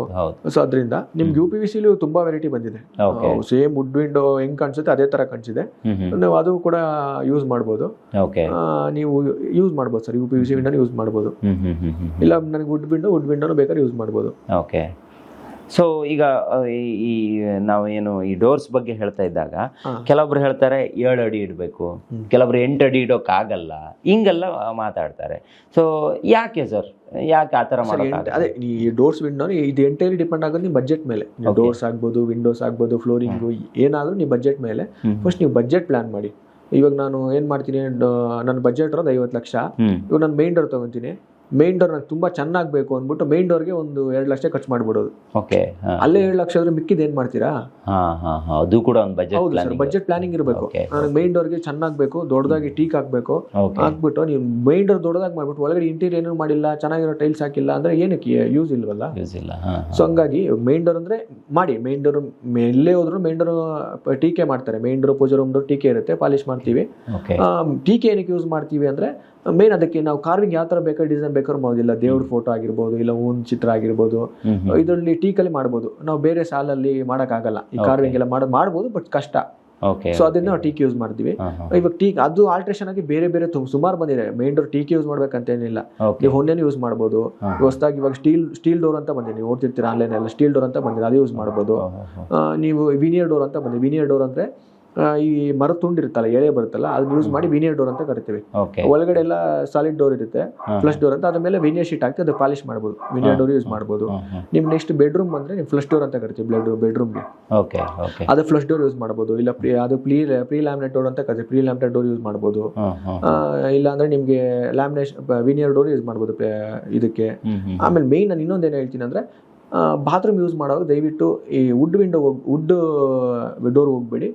ಸೊ ಅದರಿಂದ ನಿಮ್ಗೆ ಯು ಪಿ ವಿ ಸಿಲಿ ತುಂಬಾ ವೆರೈಟಿ ಬಂದಿದೆ. ಸೇಮ್ ವುಡ್ ವಿಂಡೋ ಹೆಂಗ್ ಕಾಣಿಸುತ್ತೆ ಅದೇ ತರ ಕಾಣಿಸಿದೆ. ನೀವು ಅದು ಕೂಡ ಯೂಸ್ ಮಾಡ್ಬೋದು. ನೀವು ಯೂಸ್ ಮಾಡ್ಬೋದು sir U P V C window use ಮಾಡ್ಬೋದು. ಇಲ್ಲ ನನಗೆ ವುಡ್ ವಿಂಡೋ ವುಡ್ ವಿಂಡೋನು ಬೇಕಾದ್ರೆ ಯೂಸ್ ಮಾಡ್ಬೋದು.
ಓಕೆ ಸೊ ಈಗ ಈ- ನಾವು ಏನು ಈ ಡೋರ್ಸ್ ಬಗ್ಗೆ ಹೇಳ್ತಾ ಇದ್ದಾಗ. ಕೆಲವೊಬ್ರು ಹೇಳ್ತಾರೆ ಏಳು ಅಡಿ ಇಡಬೇಕು ಕೆಲವೊಬ್ರು ಎಂಟು ಅಡಿ ಇಡೋಕ್ಕಾಗಲ್ಲ ಹಿಂಗೆಲ್ಲ ಮಾತಾಡ್ತಾರೆ. ಸೊ ಯಾಕೆ ಸರ್ ಯಾಕೆ ಆ ಥರ
ಅದೇ ಈ ಡೋರ್ಸ್ ವಿಂಡೋ ಇದು ಎಂಟೈಲಿ ಡಿಪೆಂಡ್ ಆಗೋದು ನಿಮ್ಮ ಬಜೆಟ್ ಮೇಲೆ. ಡೋರ್ಸ್ ಆಗ್ಬೋದು ವಿಂಡೋಸ್ ಆಗ್ಬೋದು ಫ್ಲೋರಿಂಗು ಏನಾದರೂ ನೀವು ಬಜೆಟ್ ಮೇಲೆ. ಫಸ್ಟ್ ನೀವು ಬಜೆಟ್ ಪ್ಲಾನ್ ಮಾಡಿ. ಇವಾಗ ನಾನು ಏನು ಮಾಡ್ತೀನಿ ನನ್ನ ಬಜೆಟ್ ಇರೋದು ಐವತ್ತು ಲಕ್ಷ. ಇವಾಗ ನಾನು ಮೇನ್ ಡೋರ್ ತೊಗೊತೀನಿ. ಮೇನ್ ಡೋರ್ ನಂಗೆ ತುಂಬ ಚೆನ್ನಾಗಿ ಬೇಕು ಅಂದ್ಬಿಟ್ಟು ಮೇನ್ ಡೋರ್ಗೆ ಒಂದು ಎರಡು ಲಕ್ಷ ಖರ್ಚು ಮಾಡ್ಬಿಡೋದು.
ಓಕೆ
ಅಲ್ಲೇ ಎರಡು ಲಕ್ಷ ಆದ್ರೆ ಮಿಕ್ಕಿದ್ ಏನು ಮಾಡ್ತೀರಾ?
ಅದು ಕೂಡ ಒಂದು ಬಜೆಟ್
ಹೌದು ಸರ್
ಪ್ಲಾನಿಂಗ್
ಬಜೆಟ್ ಪ್ಲಾನಿಂಗ್ ಇರಬೇಕು. ನನಗೆ ಮೇನ್ ಡೋರ್ಗೆ ಚೆನ್ನಾಗಿ ಬೇಕು ದೊಡ್ಡದಾಗಿ ಟೀಕ್ ಹಾಕಬೇಕು. ಹಾಕ್ಬಿಟ್ಟು ನೀವು ಮೇನ್ ಡೋರ್ ದೊಡ್ಡದಾಗಿ ಮಾಡ್ಬಿಟ್ಟು ಒಳಗಡೆ ಇಂಟೀರಿಯರ್ ಏನೂ ಮಾಡಿಲ್ಲ ಚೆನ್ನಾಗಿರೋ ಟೈಲ್ಸ್ ಹಾಕಿಲ್ಲ ಅಂದ್ರೆ ಏನಕ್ಕೆ ಯೂಸ್ ಇಲ್ವಲ್ಲ?
ಯೂಸ್ ಇಲ್ಲ
ಸೊ ಹಂಗಾಗಿ ಮೇನ್ ಡೋರ್ ಅಂದ್ರೆ ಮಾಡಿ ಮೇನ್ ಡೋರ್ ಎಲ್ಲೇ ಹೋದ್ರು ಮೇನ್ ಡೋರ್ ಟೀಕೆ ಮಾಡ್ತಾರೆ. Main door pooja room door ಟೀಕೆ ಇರುತ್ತೆ ಪಾಲಿಶ್ ಮಾಡ್ತೀವಿ. ಟೀಕೆ ಏನಕ್ಕೆ ಯೂಸ್ ಮಾಡ್ತೀವಿ ಅಂದ್ರೆ ಮೇನ್ ಅದಕ್ಕೆ ನಾವು ಕಾರ್ವಿಂಗ್ ಯಾವ ತರ ಬೇಕಾದ್ರೆ ಡಿಸೈನ್ ಬೇಕಾದ್ರೂ ಮಾಡೋದಿಲ್ಲ ದೇವ್ರ ಫೋಟೋ ಆಗಿರ್ಬೋದು ಇಲ್ಲ ಹೂವಿನ ಚಿತ್ರ ಆಗಿರ್ಬೋದು. ಇದರಲ್ಲಿ ಟೀಕಲ್ಲಿ ಮಾಡ್ಬೋದು. ನಾವು ಬೇರೆ ಸಾಲಲ್ಲಿ ಮಾಡೋಕ್ಕಾಗಲ್ಲ. ಈ ಕಾರ್ವಿಂಗ್ ಎಲ್ಲ ಮಾಡೋದು ಮಾಡ್ಬೋದು ಬಟ್ ಕಷ್ಟ. ಸೊ ಅದನ್ನ ನಾವು ಟೀಕ್ ಯೂಸ್ ಮಾಡ್ತೀವಿ. ಇವಾಗ ಟೀಕ್ ಅದು ಆಲ್ಟ್ರೇಷನ್ ಆಗಿ ಬೇರೆ ಬೇರೆ ತುಂಬ ಸುಮಾರು ಬಂದಿದೆ. ಮೇನ್ ಡೋರ್ ಟೀಕ್ ಯೂಸ್ ಮಾಡ್ಬೇಕಂತ ಏನಿಲ್ಲ
ಓಕೆ
ನೀವು ಹೊನ್ನೆನೂ ಯೂಸ್ ಮಾಡ್ಬೋದು. ಹೊಸದಾಗಿ ಇವಾಗ ಸ್ಟೀಲ್ ಸ್ಟೀಲ್ ಡೋರ್ ಅಂತ ಬಂದಿದೆ. ನೀವು ಓದ್ತಿರ್ತೀರ ಆನ್ಲೈನ್ ಎಲ್ಲ ಸ್ಟೀಲ್ ಡೋರ್ ಅಂತ ಬಂದಿದೆ. ಅದು ಯೂಸ್ ಮಾಡ್ಬೋದು. ನೀವು ವಿನಿಯರ್ ಡೋರ್ ಅಂತ ಬಂದಿದೆ. ವಿನಿಯರ್ ಡೋರ್ ಅಂದ್ರೆ ಈ ಮರ ತುಂಡಿರುತ್ತಲ್ಲ ಎಳೆ ಬರುತ್ತಲ್ಲ ಅದನ್ನ ಯೂಸ್ ಮಾಡಿ ವಿನಿಯರ್ ಡೋರ್ ಅಂತ ಕರಿತೀವಿ. ಒಳಗಡೆ ಎಲ್ಲ ಸಾಲಿಡ್ ಡೋರ್ ಇರುತ್ತೆ ಫ್ಲಶ್ ಡೋರ್ ಅಂತ ಅದ ಮೇಲೆ ವಿನಿಯರ್ ಶೀಟ್ ಹಾಕಿ ಅದು ಪಾಲಿಶ್ ಮಾಡ್ಬೋದು ವಿನಿಯರ್ ಡೋರ್ ಯೂಸ್ ಮಾಡಬಹುದು ನಿಮ್ ನೆಕ್ಸ್ಟ್ ಬೆಡ್ರೂಮ್ ಬಂದ್ರೆ ನೀವು ಫ್ಲಶ್ ಡೋರ್ ಅಂತ ಕರಿತೀವಿ ಬ್ಲಡ್ ಬೆಡ್ರೂಮ್ಗೆ ಅದು ಫ್ಲಶ್ ಡೋರ್ ಯೂಸ್ ಮಾಡಬಹುದು ಇಲ್ಲ ಅದು ಪ್ರೀ ಪ್ರೀ ಲ್ಯಾಮಿನೇಟ್ ಡೋರ್ ಅಂತ ಕರಿತೀವಿ ಪ್ರೀ ಲ್ಯಾಮಿನೇಟ್ ಡೋರ್ ಯೂಸ್ ಮಾಡಬಹುದು ಇಲ್ಲ ಅಂದ್ರೆ ನಿಮ್ಗೆ ಲ್ಯಾಮಿನೇಷನ್ ವಿನಿಯರ್ ಡೋರ್ ಯೂಸ್ ಮಾಡಬಹುದು ಇದಕ್ಕೆ. ಆಮೇಲೆ ಮೇನ್ ನಾನು ಇನ್ನೊಂದು ಏನು ಹೇಳ್ತೀನಿ ಅಂದ್ರೆ ಬಾತ್ರೂಮ್ ಯೂಸ್ ಮಾಡುವಾಗ ದಯವಿಟ್ಟು ಈ ವುಡ್ ವಿಂಡೋ ವುಡ್ ಡೋರ್ ಹೋಗ್ಬೇಡಿ.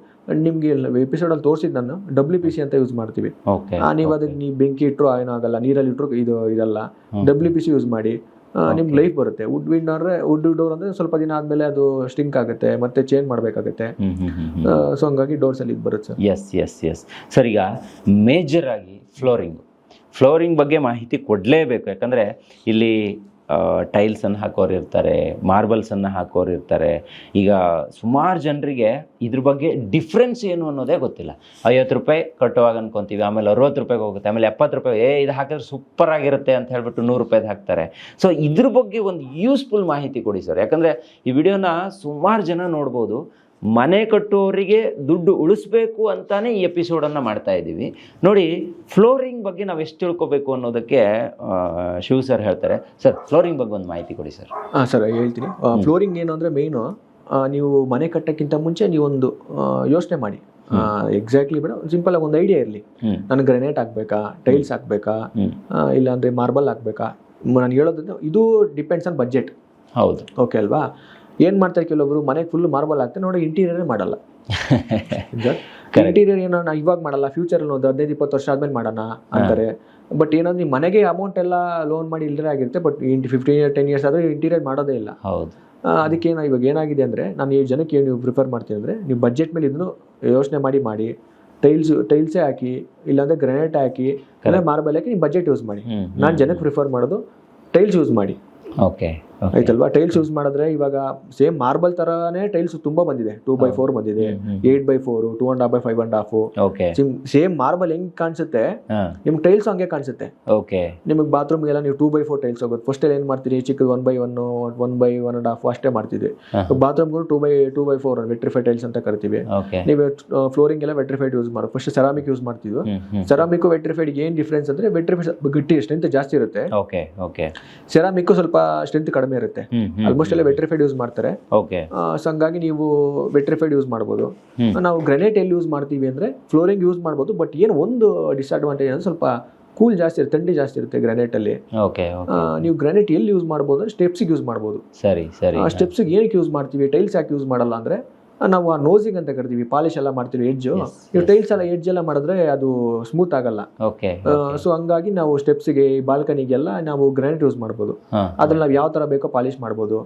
ನಿಮಗೆ ಎಪಿಸೋಡಲ್ಲಿ ತೋರಿಸಿದ್ ನಾನು ಡಬ್ಲ್ಯೂ ಪಿ ಸಿ ಅಂತ ಯೂಸ್ ಮಾಡ್ತೀವಿ. ನೀವು ಅದಕ್ಕೆ ನೀವು ಬೆಂಕಿ ಇಟ್ಟರು ಏನೂ ಆಗಲ್ಲ ನೀರಲ್ಲಿ ಇಟ್ಟರು ಇದು ಇದಲ್ಲ. ಡಬ್ಲ್ಯೂ ಪಿ ಸಿ ಯೂಸ್ ಮಾಡಿ. ನಿಮ್ಗೆ ಲೈಫ್ ಬರುತ್ತೆ. ವುಡ್ ವಿಂಡ್ ಅಂದ್ರೆ ವುಡ್ ಡೋರ್ ಅಂದ್ರೆ ಸ್ವಲ್ಪ ದಿನ ಆದ್ಮೇಲೆ ಅದು ಸ್ಟಿಂಕ್ ಆಗುತ್ತೆ ಮತ್ತೆ ಚೇಂಜ್ ಮಾಡಬೇಕಾಗುತ್ತೆ. ಸೊ ಹಂಗಾಗಿ ಡೋರ್ಸ್ ಅಲ್ಲಿ ಇದು ಬರುತ್ತೆ sir.
Yes yes yes sir ಈಗ ಮೇಜರ್ ಆಗಿ ಫ್ಲೋರಿಂಗ್ ಫ್ಲೋರಿಂಗ್ ಬಗ್ಗೆ ಮಾಹಿತಿ ಕೊಡಲೇಬೇಕು. ಯಾಕಂದರೆ ಇಲ್ಲಿ ಟೈಲ್ಸನ್ನು ಹಾಕೋರು ಇರ್ತಾರೆ ಮಾರ್ಬಲ್ಸನ್ನು ಹಾಕೋರು ಇರ್ತಾರೆ. ಈಗ ಸುಮಾರು ಜನರಿಗೆ ಇದ್ರ ಬಗ್ಗೆ ಡಿಫ್ರೆನ್ಸ್ ಏನು ಅನ್ನೋದೇ ಗೊತ್ತಿಲ್ಲ. ಐವತ್ತು ರೂಪಾಯಿ ಕಟ್ಟುವಾಗ ಅನ್ಕೊತೀವಿ, ಆಮೇಲೆ ಅರವತ್ತು ರೂಪಾಯಿಗೆ ಹೋಗುತ್ತೆ, ಆಮೇಲೆ ಎಪ್ಪತ್ತು ರೂಪಾಯಿ, ಏ, ಇದು ಹಾಕಿದ್ರೆ ಸೂಪರ್ ಆಗಿರುತ್ತೆ ಅಂತ ಹೇಳ್ಬಿಟ್ಟು ನೂರು ರೂಪಾಯಿದು ಹಾಕ್ತಾರೆ. ಸೊ ಇದ್ರ ಬಗ್ಗೆ ಒಂದು ಯೂಸ್ಫುಲ್ ಮಾಹಿತಿ ಕೊಡಿ ಸರ್. ಯಾಕಂದರೆ ಈ ವಿಡಿಯೋನ ಸುಮಾರು ಜನ ನೋಡ್ಬೋದು ಮನೆ ಕಟ್ಟುವವರಿಗೆ ದುಡ್ಡು ಉಳಿಸ್ಬೇಕು ಅಂತಾನೆ ಈ ಎಪಿಸೋಡನ್ನು ಮಾಡ್ತಾ ಇದ್ದೀವಿ. ನೋಡಿ ಫ್ಲೋರಿಂಗ್ ಬಗ್ಗೆ ನಾವು ಎಷ್ಟು ತಿಳ್ಕೊಬೇಕು ಅನ್ನೋದಕ್ಕೆ ಶಿವ ಸರ್ ಹೇಳ್ತಾರೆ. ಸರ್ ಫ್ಲೋರಿಂಗ್ ಬಗ್ಗೆ ಒಂದು ಮಾಹಿತಿ ಕೊಡಿ ಸರ್
ಹಾಂ ಸರ್ ಹೇಳ್ತೀನಿ. ಫ್ಲೋರಿಂಗ್ ಏನು ಅಂದರೆ ಮೇಯ್ನು ನೀವು ಮನೆ ಕಟ್ಟಕ್ಕಿಂತ ಮುಂಚೆ ನೀವೊಂದು ಯೋಚನೆ ಮಾಡಿ. ಎಕ್ಸಾಕ್ಟ್ಲಿ ಬೇಡ ಸಿಂಪಲ್ ಆಗಿ ಒಂದು ಐಡಿಯಾ ಇರಲಿ. ನಾನು ಗ್ರನೇಟ್ ಹಾಕ್ಬೇಕಾ ಟೈಲ್ಸ್ ಹಾಕ್ಬೇಕಾ ಇಲ್ಲಾಂದ್ರೆ ಮಾರ್ಬಲ್ ಹಾಕ್ಬೇಕಾ? ನಾನು ಹೇಳೋದ್ರಿಂದ ಇದು ಡಿಪೆಂಡ್ಸ್ ಆನ್ ಬಜೆಟ್
ಹೌದು.
ಓಕೆ ಅಲ್ವಾ? ಏನು ಮಾಡ್ತಾರೆ ಕೆಲವೊಬ್ರು? ಮನೆಗೆ ಫುಲ್ ಮಾರ್ಬಲ್ ಹಾಕ್ತಾರೆ. ನೋಡಿ ಇಂಟೀರಿಯರೇ ಮಾಡಲ್ಲ. ಇಂಟೀರಿಯರ್ ಏನೋ ನಾ ಇವಾಗ ಮಾಡಲ್ಲ. ಫ್ಯೂಚರಲ್ಲಿ ಒಂದು ಹದಿನೈದು ಇಪ್ಪತ್ತು ವರ್ಷ ಆದ್ಮೇಲೆ ಮಾಡೋಣ ಅಂತಾರೆ. ಬಟ್ ಏನಂದ್ರೆ ನಿಮ್ಮ ಮನೆಗೆ ಅಮೌಂಟ್ ಎಲ್ಲ ಲೋನ್ ಮಾಡಿ ಇಲ್ಲದೇ ಆಗಿರುತ್ತೆ. But fifteen year ten years ಆದರೂ ಇಂಟೀರಿಯರ್ ಮಾಡೋದೇ ಇಲ್ಲ.
ಹೌದು.
ಅದಕ್ಕೆ ಏನೋ ಇವಾಗ ಏನಾಗಿದೆ ಅಂದರೆ ನಾನು ಈ ಜನಕ್ಕೆ ಏನು ನೀವು ಪ್ರಿಫರ್ ಮಾಡ್ತೀನಿ ಅಂದರೆ ನೀವು ಬಜೆಟ್ ಮೇಲೆ ಇದನ್ನು ಯೋಚನೆ ಮಾಡಿ ಮಾಡಿ ಟೈಲ್ಸ್ ಟೈಲ್ಸೇ ಹಾಕಿ ಇಲ್ಲಾಂದ್ರೆ ಗ್ರಾನೈಟ್ ಹಾಕಿ ಇಲ್ಲ ಮಾರ್ಬಲ್ ಹಾಕಿ ನೀವು ಬಜೆಟ್ ಯೂಸ್ ಮಾಡಿ. ನಾನು ಜನಕ್ಕೆ ಪ್ರಿಫರ್ ಮಾಡೋದು ಟೈಲ್ಸ್ ಯೂಸ್ ಮಾಡಿ.
ಓಕೆ
ಆಯ್ತಲ್ವಾ? ಟೈಲ್ಸ್ ಯೂಸ್ ಮಾಡಿದ್ರೆ ಇವಾಗ ಸೇಮ್ ಮಾರ್ಬಲ್ ತರಾನೇ ಟೈಲ್ಸ್ ತುಂಬಾ ಬಂದಿದೆ. ಟೂ ಬೈ ಫೋರ್ ಬಂದಿದೆ. Eight by four two and half by five and half
okay
same marble ಹೆಂಗ್ ಕಾಣಿಸುತ್ತೆ? ನಿಮ್ ಟೈಲ್ಸ್ ಹಂಗೆ ಕಾಣಿಸುತ್ತೆ.
ಓಕೆ
ನಿಮಗೆ ಬಾತ್ರೂಮ್ಗೆಲ್ಲ ನೀವು ಟೂ ಬೈ ಫೋರ್ ಟೈಲ್ಸ್ ಹೋಗೋದು. ಫಸ್ಟ್ ಏನ್ ಮಾಡ್ತೀರಿ? ಚಿಕ್ಕದು one by one one by one and half ಅಷ್ಟೇ ಮಾಡ್ತಿದ್ವಿ bathroom two by two by four vitrify tiles ಅಂತ ಕರಿತೀವಿ. ನೀವು ಫ್ಲೋರಿಂಗ್ ಎಲ್ಲ ವೆಟ್ರಿಫೈಡ್ ಯೂಸ್ ಮಾಡೋದು ಫಸ್ಟ್ ಸೆರಾಮಿಕ್ ಯೂಸ್ ಮಾಡ್ತಿದ್ವು
ಹ್ಞೂ
ಸೆರಾಮಿಕ್ ವೆಟ್ರಿಫೈಡ್ ಏನ್ ಡಿಫ್ರೆನ್ಸ್ ಅಂದ್ರೆ ವೆಟ್ರಿಫೈಡ್ ಗಟ್ಟಿ ಸ್ಟ್ರೆಂತ್ ಜಾಸ್ತಿ ಇರುತ್ತೆ.
ಓಕೆ ಓಕೆ
ಸೆರಾಮಿಕ್ ಸ್ವಲ್ಪ ಸ್ಟ್ರೆಂತ್ ಕಡಿಮೆ ಇರುತ್ತೆ.
ಹ್ಞೂ ಹ್ಞೂ
ಆಲ್ಮೋಸ್ಟ್ ಎಲ್ಲ ವೆಟ್ರಿಫೈಡ್ ಯೂಸ್ ಮಾಡ್ತಾರೆ. ಸೊ ಹಂಗಾಗಿ ನೀವು ವೆಟ್ರಿಫೈಡ್ ಯೂಸ್ ಮಾಡ್ಬೋದು. ನಾವು ಗ್ರನೇಟ್ ಎಲ್ಲಿ ಯೂಸ್ ಮಾಡ್ತೀವಿ ಅಂದ್ರೆ ಫ್ಲೋರಿಂಗ್ ಯೂಸ್ ಮಾಡ್ಬೋದು ಬಟ್ ಏನು ಒಂದು ಡಿಸ್ಅಡ್ವಾಂಟೇಜ್ ಅಂದ್ರೆ ಸ್ವಲ್ಪ ಕೂಲ್ ಜಾಸ್ತಿ ಇರುತ್ತೆ ಥಂಡಿ ಜಾಸ್ತಿ ಇರುತ್ತೆ ಗ್ರಾನೈಟ್ ಅಲ್ಲಿ. ನೀವು ಗ್ರಾನೈಟ್ ಎಲ್ಲಿ ಯೂಸ್ ಮಾಡ್ಬೋದು ಅಂದ್ರೆ ಸ್ಟೆಪ್ಸಿಗೆ ಯೂಸ್ ಮಾಡ್ಬೋದು.
ಸರಿ ಸರಿ.
ಸ್ಟೆಪ್ಸ್ ಸ್ಟೆಪ್ಸಿಗೆ ಏನಕ್ಕೆ ಯೂಸ್ ಮಾಡ್ತೀವಿ? ಟೈಲ್ಸ್ ಯಾಕೆ ಯೂಸ್ ಮಾಡಲ್ಲ ಅಂದ್ರೆ ನಾವು ಆ ನೋಸಿಂಗ್ ಅಂತ ಕರಿತೀವಿ ಪಾಲಿಶ್ ಎಲ್ಲ ಮಾಡ್ತೀವಿ ಎಡ್ಜ್ ನೀವು ಟೈಲ್ಸ್ ಎಲ್ಲ ಎಡ್ಜ್ ಎಲ್ಲ ಮಾಡಿದ್ರೆ ಅದು ಸ್ಮೂತ್ ಆಗಲ್ಲ.
ಓಕೆ
ಸೊ ಹಂಗಾಗಿ ನಾವು ಸ್ಟೆಪ್ಸ್ಗೆ ಬಾಲ್ಕನಿಗೆಲ್ಲ ನಾವು ಗ್ರಾನೈಟ್ ಯೂಸ್ ಮಾಡ್ಬೋದು. ಅದ್ರಲ್ಲಿ ನಾವು ಯಾವ ತರ ಬೇಕೋ ಪಾಲಿಶ್ ಮಾಡ್ಬೋದು.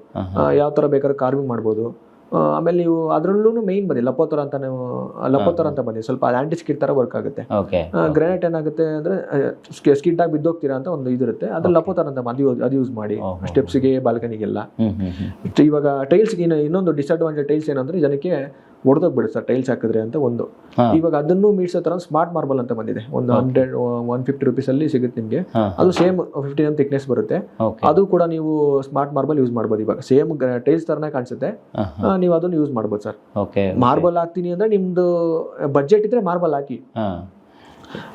ಯಾವ ತರ ಬೇಕಾದ್ರೆ ಕಾರ್ವಿಂಗ್ ಮಾಡ್ಬೋದು. ಆಮೇಲೆ ನೀವು ಅದರಲ್ಲೂ ಮೈನ್ ಬಂದಿದೆ ಲಪೋತರ ಅಂತ ನೀವು ಲಪೋತರ ಅಂತ ಬನ್ನಿ. ಸ್ವಲ್ಪ ಆಂಟಿ ಸ್ಕಿಡ್ ತರ ವರ್ಕ್ ಆಗುತ್ತೆ. ಗ್ರಾನೈಟ್ ಏನಾಗುತ್ತೆ ಅಂದ್ರೆ ಸ್ಕಿಡ್ ಆಗಿ ಬಿದ್ದೋಗ್ತೀರಾ ಅಂತ ಒಂದು ಇದಿರುತ್ತೆ. ಅದ್ರ ಲಪೋತರ ಅಂತ ಅದು ಅದು ಯೂಸ್ ಮಾಡಿ. ಸ್ಟೆಪ್ಸ್ಗೆ ಬಾಲ್ಕನಿಗೆಲ್ಲ ಇವಾಗ ಟೈಲ್ಸ್ ಇನ್ನೊಂದು ಡಿಸ್ಅಡ್ವಾಂಟೇಜ್ ಟೈಲ್ಸ್ ಏನಂದ್ರೆ ಜನಕ್ಕೆ ಹೊಡೆದೋಗ್ಬಿಡುತ್ತೆ ಸರ್ ಟೈಲ್ಸ್ ಹಾಕಿದ್ರೆ ಅಂತ ಒಂದು. ಇವಾಗ ಅದನ್ನು ಮೀಡ್ಸೋ ತರ ಸ್ಮಾರ್ಟ್ ಮಾರ್ಬಲ್ ಅಂತ ಬಂದಿದೆ. ಒಂದು ಹಂಡ್ರೆಡ್ ಒನ್ ಫಿಫ್ಟಿ ರುಪೀಸ್ ಅಲ್ಲಿ ಸಿಗುತ್ತೆ ನಿಮಗೆ. ಅದು ಸೇಮ್ ಫಿಫ್ಟೀನ್ ಅಂತ ಥಿಕ್ನೆಸ್ ಬರುತ್ತೆ. ಅದು ಕೂಡ ನೀವು ಸ್ಮಾರ್ಟ್ ಮಾರ್ಬಲ್ ಯೂಸ್ ಮಾಡ್ಬೋದು ಇವಾಗ. ಸೇಮ್ ಟೈಲ್ಸ್ ತರನೇ ಕಾಣಿಸುತ್ತೆ. ನೀವು ಅದನ್ನು ಯೂಸ್ ಮಾಡ್ಬೋದು ಸರ್. ಮಾರ್ಬಲ್ ಹಾಕ್ತೀನಿ ಅಂದ್ರೆ ನಿಮ್ದು ಬಜೆಟ್ ಇದ್ರೆ ಮಾರ್ಬಲ್ ಹಾಕಿ.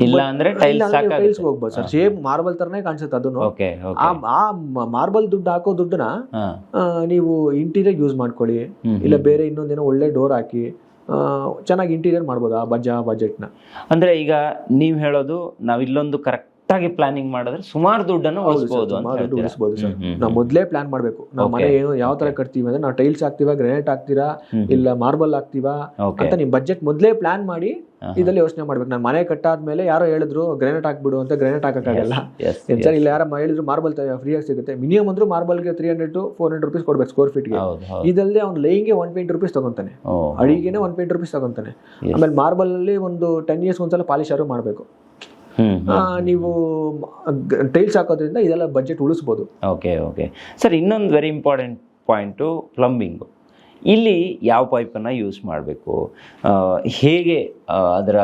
ಇಲ್ಲ ಅಂದ್ರೆ ಟೈಲ್ಸ್
ಹೋಗ್ಬೋದು. ಸರ್ ಸೇಮ್ ಮಾರ್ಬಲ್ ತರನೇ ಕಾಣಿಸುತ್ತೆ ಅದನ್ನು. ಆ ಮಾರ್ಬಲ್ ದುಡ್ಡು ಹಾಕೋ ದುಡ್ಡನ್ನ ನೀವು ಇಂಟೀರಿಯರ್ ಯೂಸ್ ಮಾಡ್ಕೊಳ್ಳಿ. ಇಲ್ಲ ಬೇರೆ ಇನ್ನೊಂದೇನೋ ಒಳ್ಳೆ ಡೋರ್ ಹಾಕಿ ಚೆನ್ನಾಗಿ ಇಂಟೀರಿಯರ್ ಮಾಡ್ಬೋದು ಆ ಬಜ ಬಜೆಟ್ನ
ಅಂದ್ರೆ ಈಗ ನೀವು ಹೇಳೋದು ನಾವು ಇಲ್ಲೊಂದು ಕರೆಕ್ಟ್ ಆಗಿ ಪ್ಲಾನಿಂಗ್ ಮಾಡಿದ್ರೆ ಸುಮಾರು ದುಡ್ಡನ್ನು ಉಳಿಸಬಹುದು
ದುಡ್ಡು ಸರ್. ನಾವು ಮೊದಲೇ ಪ್ಲಾನ್ ಮಾಡಬೇಕು. ನಾವು ಮನೆ ಏನು ಯಾವ ತರ ಕಟ್ತೀವಿ ಅಂದ್ರೆ ನಾವು ಟೈಲ್ಸ್ ಹಾಕ್ತೀವಾ ಗ್ರಾನೈಟ್ ಹಾಕ್ತೀರಾ ಇಲ್ಲ ಮಾರ್ಬಲ್ ಹಾಕ್ತೀವಾ ಅಂತ ನಿಮ್ ಬಜೆಟ್ ಮೊದಲೇ ಪ್ಲಾನ್ ಮಾಡಿ ಇದರಲ್ಲಿ ಯೋಚನೆ ಮಾಡ್ಬೇಕು. ನಾನು ಮನೆ ಕಟ್ಟಾದ್ಮೇಲೆ ಯಾರೋ ಹೇಳಿದ್ರು ಗ್ರಾನೈಟ್ ಹಾಕ್ಬಿಡು ಅಂತ ಗ್ರಾನೈಟ್ ಹಾಕಕ್ಕಾಗಲ್ಲ. ಸರ್ ಇಲ್ಲ ಯಾರ ಹೇಳಿದ್ರು ಮಾರ್ಬಲ್ ಫ್ರೀಯಾಗಿ ಸಿಗುತ್ತೆ. ಮಿನಿಮಮ್ ಅಂದ್ರೂ ಮಾರ್ಬಲ್ಗೆ three hundred to four hundred rupees ಕೊಡ್ಬೇಕು ಸ್ಕ್ವೇರ್ ಫೀಟ್ಗೆ ಇದಲ್ಲದೆ ಅವ್ನು ಲೈಂಗೆ ಒನ್ ಟ್ವೆಂಟಿ ರುಪೀಸ್ ತಗೊಂತಾನೆ.
ಅಡಿಗೆ
ಅಡಿಗೆನೆ ಒನ್ ಟ್ವೆಂಟಿ ರುಪೀಸ್ ತಗೊಂತಾನೆ. ಆಮೇಲೆ ಮಾರ್ಬಲ್ ಅಲ್ಲಿ ಒಂದು ಟೆನ್ ಇಯರ್ಸ್ ಒಂದ್ಸಲ ಪಾಲಿಶ್ ಆರು ಮಾಡಬೇಕು. ನೀವು ಟೈಲ್ಸ್ ಹಾಕೋದ್ರಿಂದ ಇದೆಲ್ಲ ಬಜೆಟ್ ಉಳಿಸ್ಬೋದು.
ಓಕೆ ಓಕೆ ಸರ್ ಇನ್ನೊಂದು ವೆರಿ ಇಂಪಾರ್ಟೆಂಟ್ ಪಾಯಿಂಟು ಪ್ಲಂಬಿಂಗು ಇಲ್ಲಿ ಯಾವ ಪೈಪನ್ನು ಯೂಸ್ ಮಾಡಬೇಕು? ಹೇಗೆ ಅದರ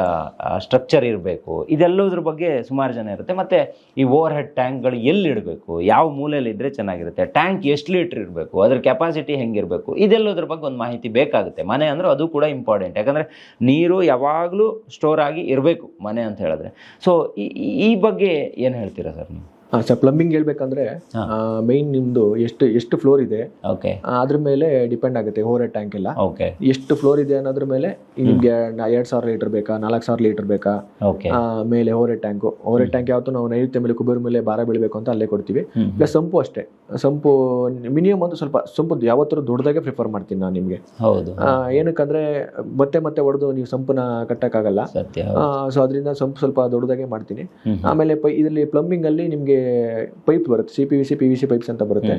ಸ್ಟ್ರಕ್ಚರ್ ಇರಬೇಕು? ಇದೆಲ್ಲದ್ರ ಬಗ್ಗೆ ಸುಮಾರು ಜನ ಇರುತ್ತೆ. ಮತ್ತು ಈ ಓವರ್ ಹೆಡ್ ಟ್ಯಾಂಕ್ಗಳು ಎಲ್ಲಿಡಬೇಕು ಯಾವ ಮೂಲೆಯಲ್ಲಿ ಇದ್ದರೆ ಚೆನ್ನಾಗಿರುತ್ತೆ? ಟ್ಯಾಂಕ್ ಎಷ್ಟು ಲೀಟ್ರ್ ಇರಬೇಕು? ಅದ್ರ ಕೆಪಾಸಿಟಿ ಹೆಂಗಿರಬೇಕು? ಇದೆಲ್ಲದ್ರ ಬಗ್ಗೆ ಒಂದು ಮಾಹಿತಿ ಬೇಕಾಗುತ್ತೆ. ಮನೆ ಅಂದರೆ ಅದು ಕೂಡ ಇಂಪಾರ್ಟೆಂಟ್ ಯಾಕಂದರೆ ನೀರು ಯಾವಾಗಲೂ ಸ್ಟೋರ್ ಆಗಿ ಇರಬೇಕು ಮನೆ ಅಂತ ಹೇಳಿದ್ರೆ. ಸೊ ಈ ಬಗ್ಗೆ ಏನು ಹೇಳ್ತೀರಾ ಸರ್ ನೀವು?
ಹಾಂ ಸರ್ ಪ್ಲಂಬಿಂಗ್ ಹೇಳ್ಬೇಕಂದ್ರೆ. ಮೈನ್ ನಿಮ್ದು ಎಷ್ಟು ಎಷ್ಟು ಫ್ಲೋರ್ ಇದೆ
ಓಕೆ
ಆ, ಅದ್ರ ಮೇಲೆ ಡಿಪೆಂಡ್ ಆಗುತ್ತೆ ಓವರ್ ಟ್ಯಾಂಕ್ ಎಲ್ಲ.
ಓಕೆ
ಎಷ್ಟು ಫ್ಲೋರ್ ಇದೆ ಅನ್ನೋದ್ರ ಮೇಲೆ ನಿಮ್ಗೆ ಎರಡ್ ಸಾವಿರ ಲೀಟರ್ ಬೇಕಾ ನಾಲ್ಕು ಸಾವಿರ ಲೀಟರ್ ಬೇಕಾ ಆ, ಮೇಲೆ ಓವರ್ ಟ್ಯಾಂಕು ಓವರ್ ಟ್ಯಾಂಕ್ ಯಾವತ್ತು ನಾವು ನೈಋತ್ಯ ಮೇಲೆ ಕುಬೇರ್ ಮೇಲೆ ಭಾರ ಬೀಳಬೇಕು ಅಂತ ಅಲ್ಲೇ ಕೊಡ್ತೀವಿ. ಪ್ಲಸ್ ಸಂಪು ಅಷ್ಟೇ. ಸಂಪು ಮಿನಿಮಮ್ ಒಂದು ಸ್ವಲ್ಪ ಸಂಪು ಯಾವತ್ತೂ ದೊಡ್ಡದಾಗೆ ಪ್ರಿಫರ್ ಮಾಡ್ತೀನಿ ನಾನು ನಿಮಗೆ.
ಹೌದು.
ಏನಕ್ಕಂದ್ರೆ ಮತ್ತೆ ಮತ್ತೆ ಹೊಡೆದು ನೀವು ಸಂಪುನ ಕಟ್ಟಕ್ಕಾಗಲ್ಲ. ಸೊ ಅದರಿಂದ ಸಂಪು ಸ್ವಲ್ಪ ದೊಡ್ಡದಾಗೆ ಮಾಡ್ತೀನಿ. ಆಮೇಲೆ ಇದರಲ್ಲಿ ಪ್ಲಂಬಿಂಗ್ ಅಲ್ಲಿ ನಿಮಗೆ ಪೈಪ್ ಬರುತ್ತೆ C P V C P V C pipes ಅಂತ ಬರುತ್ತೆ.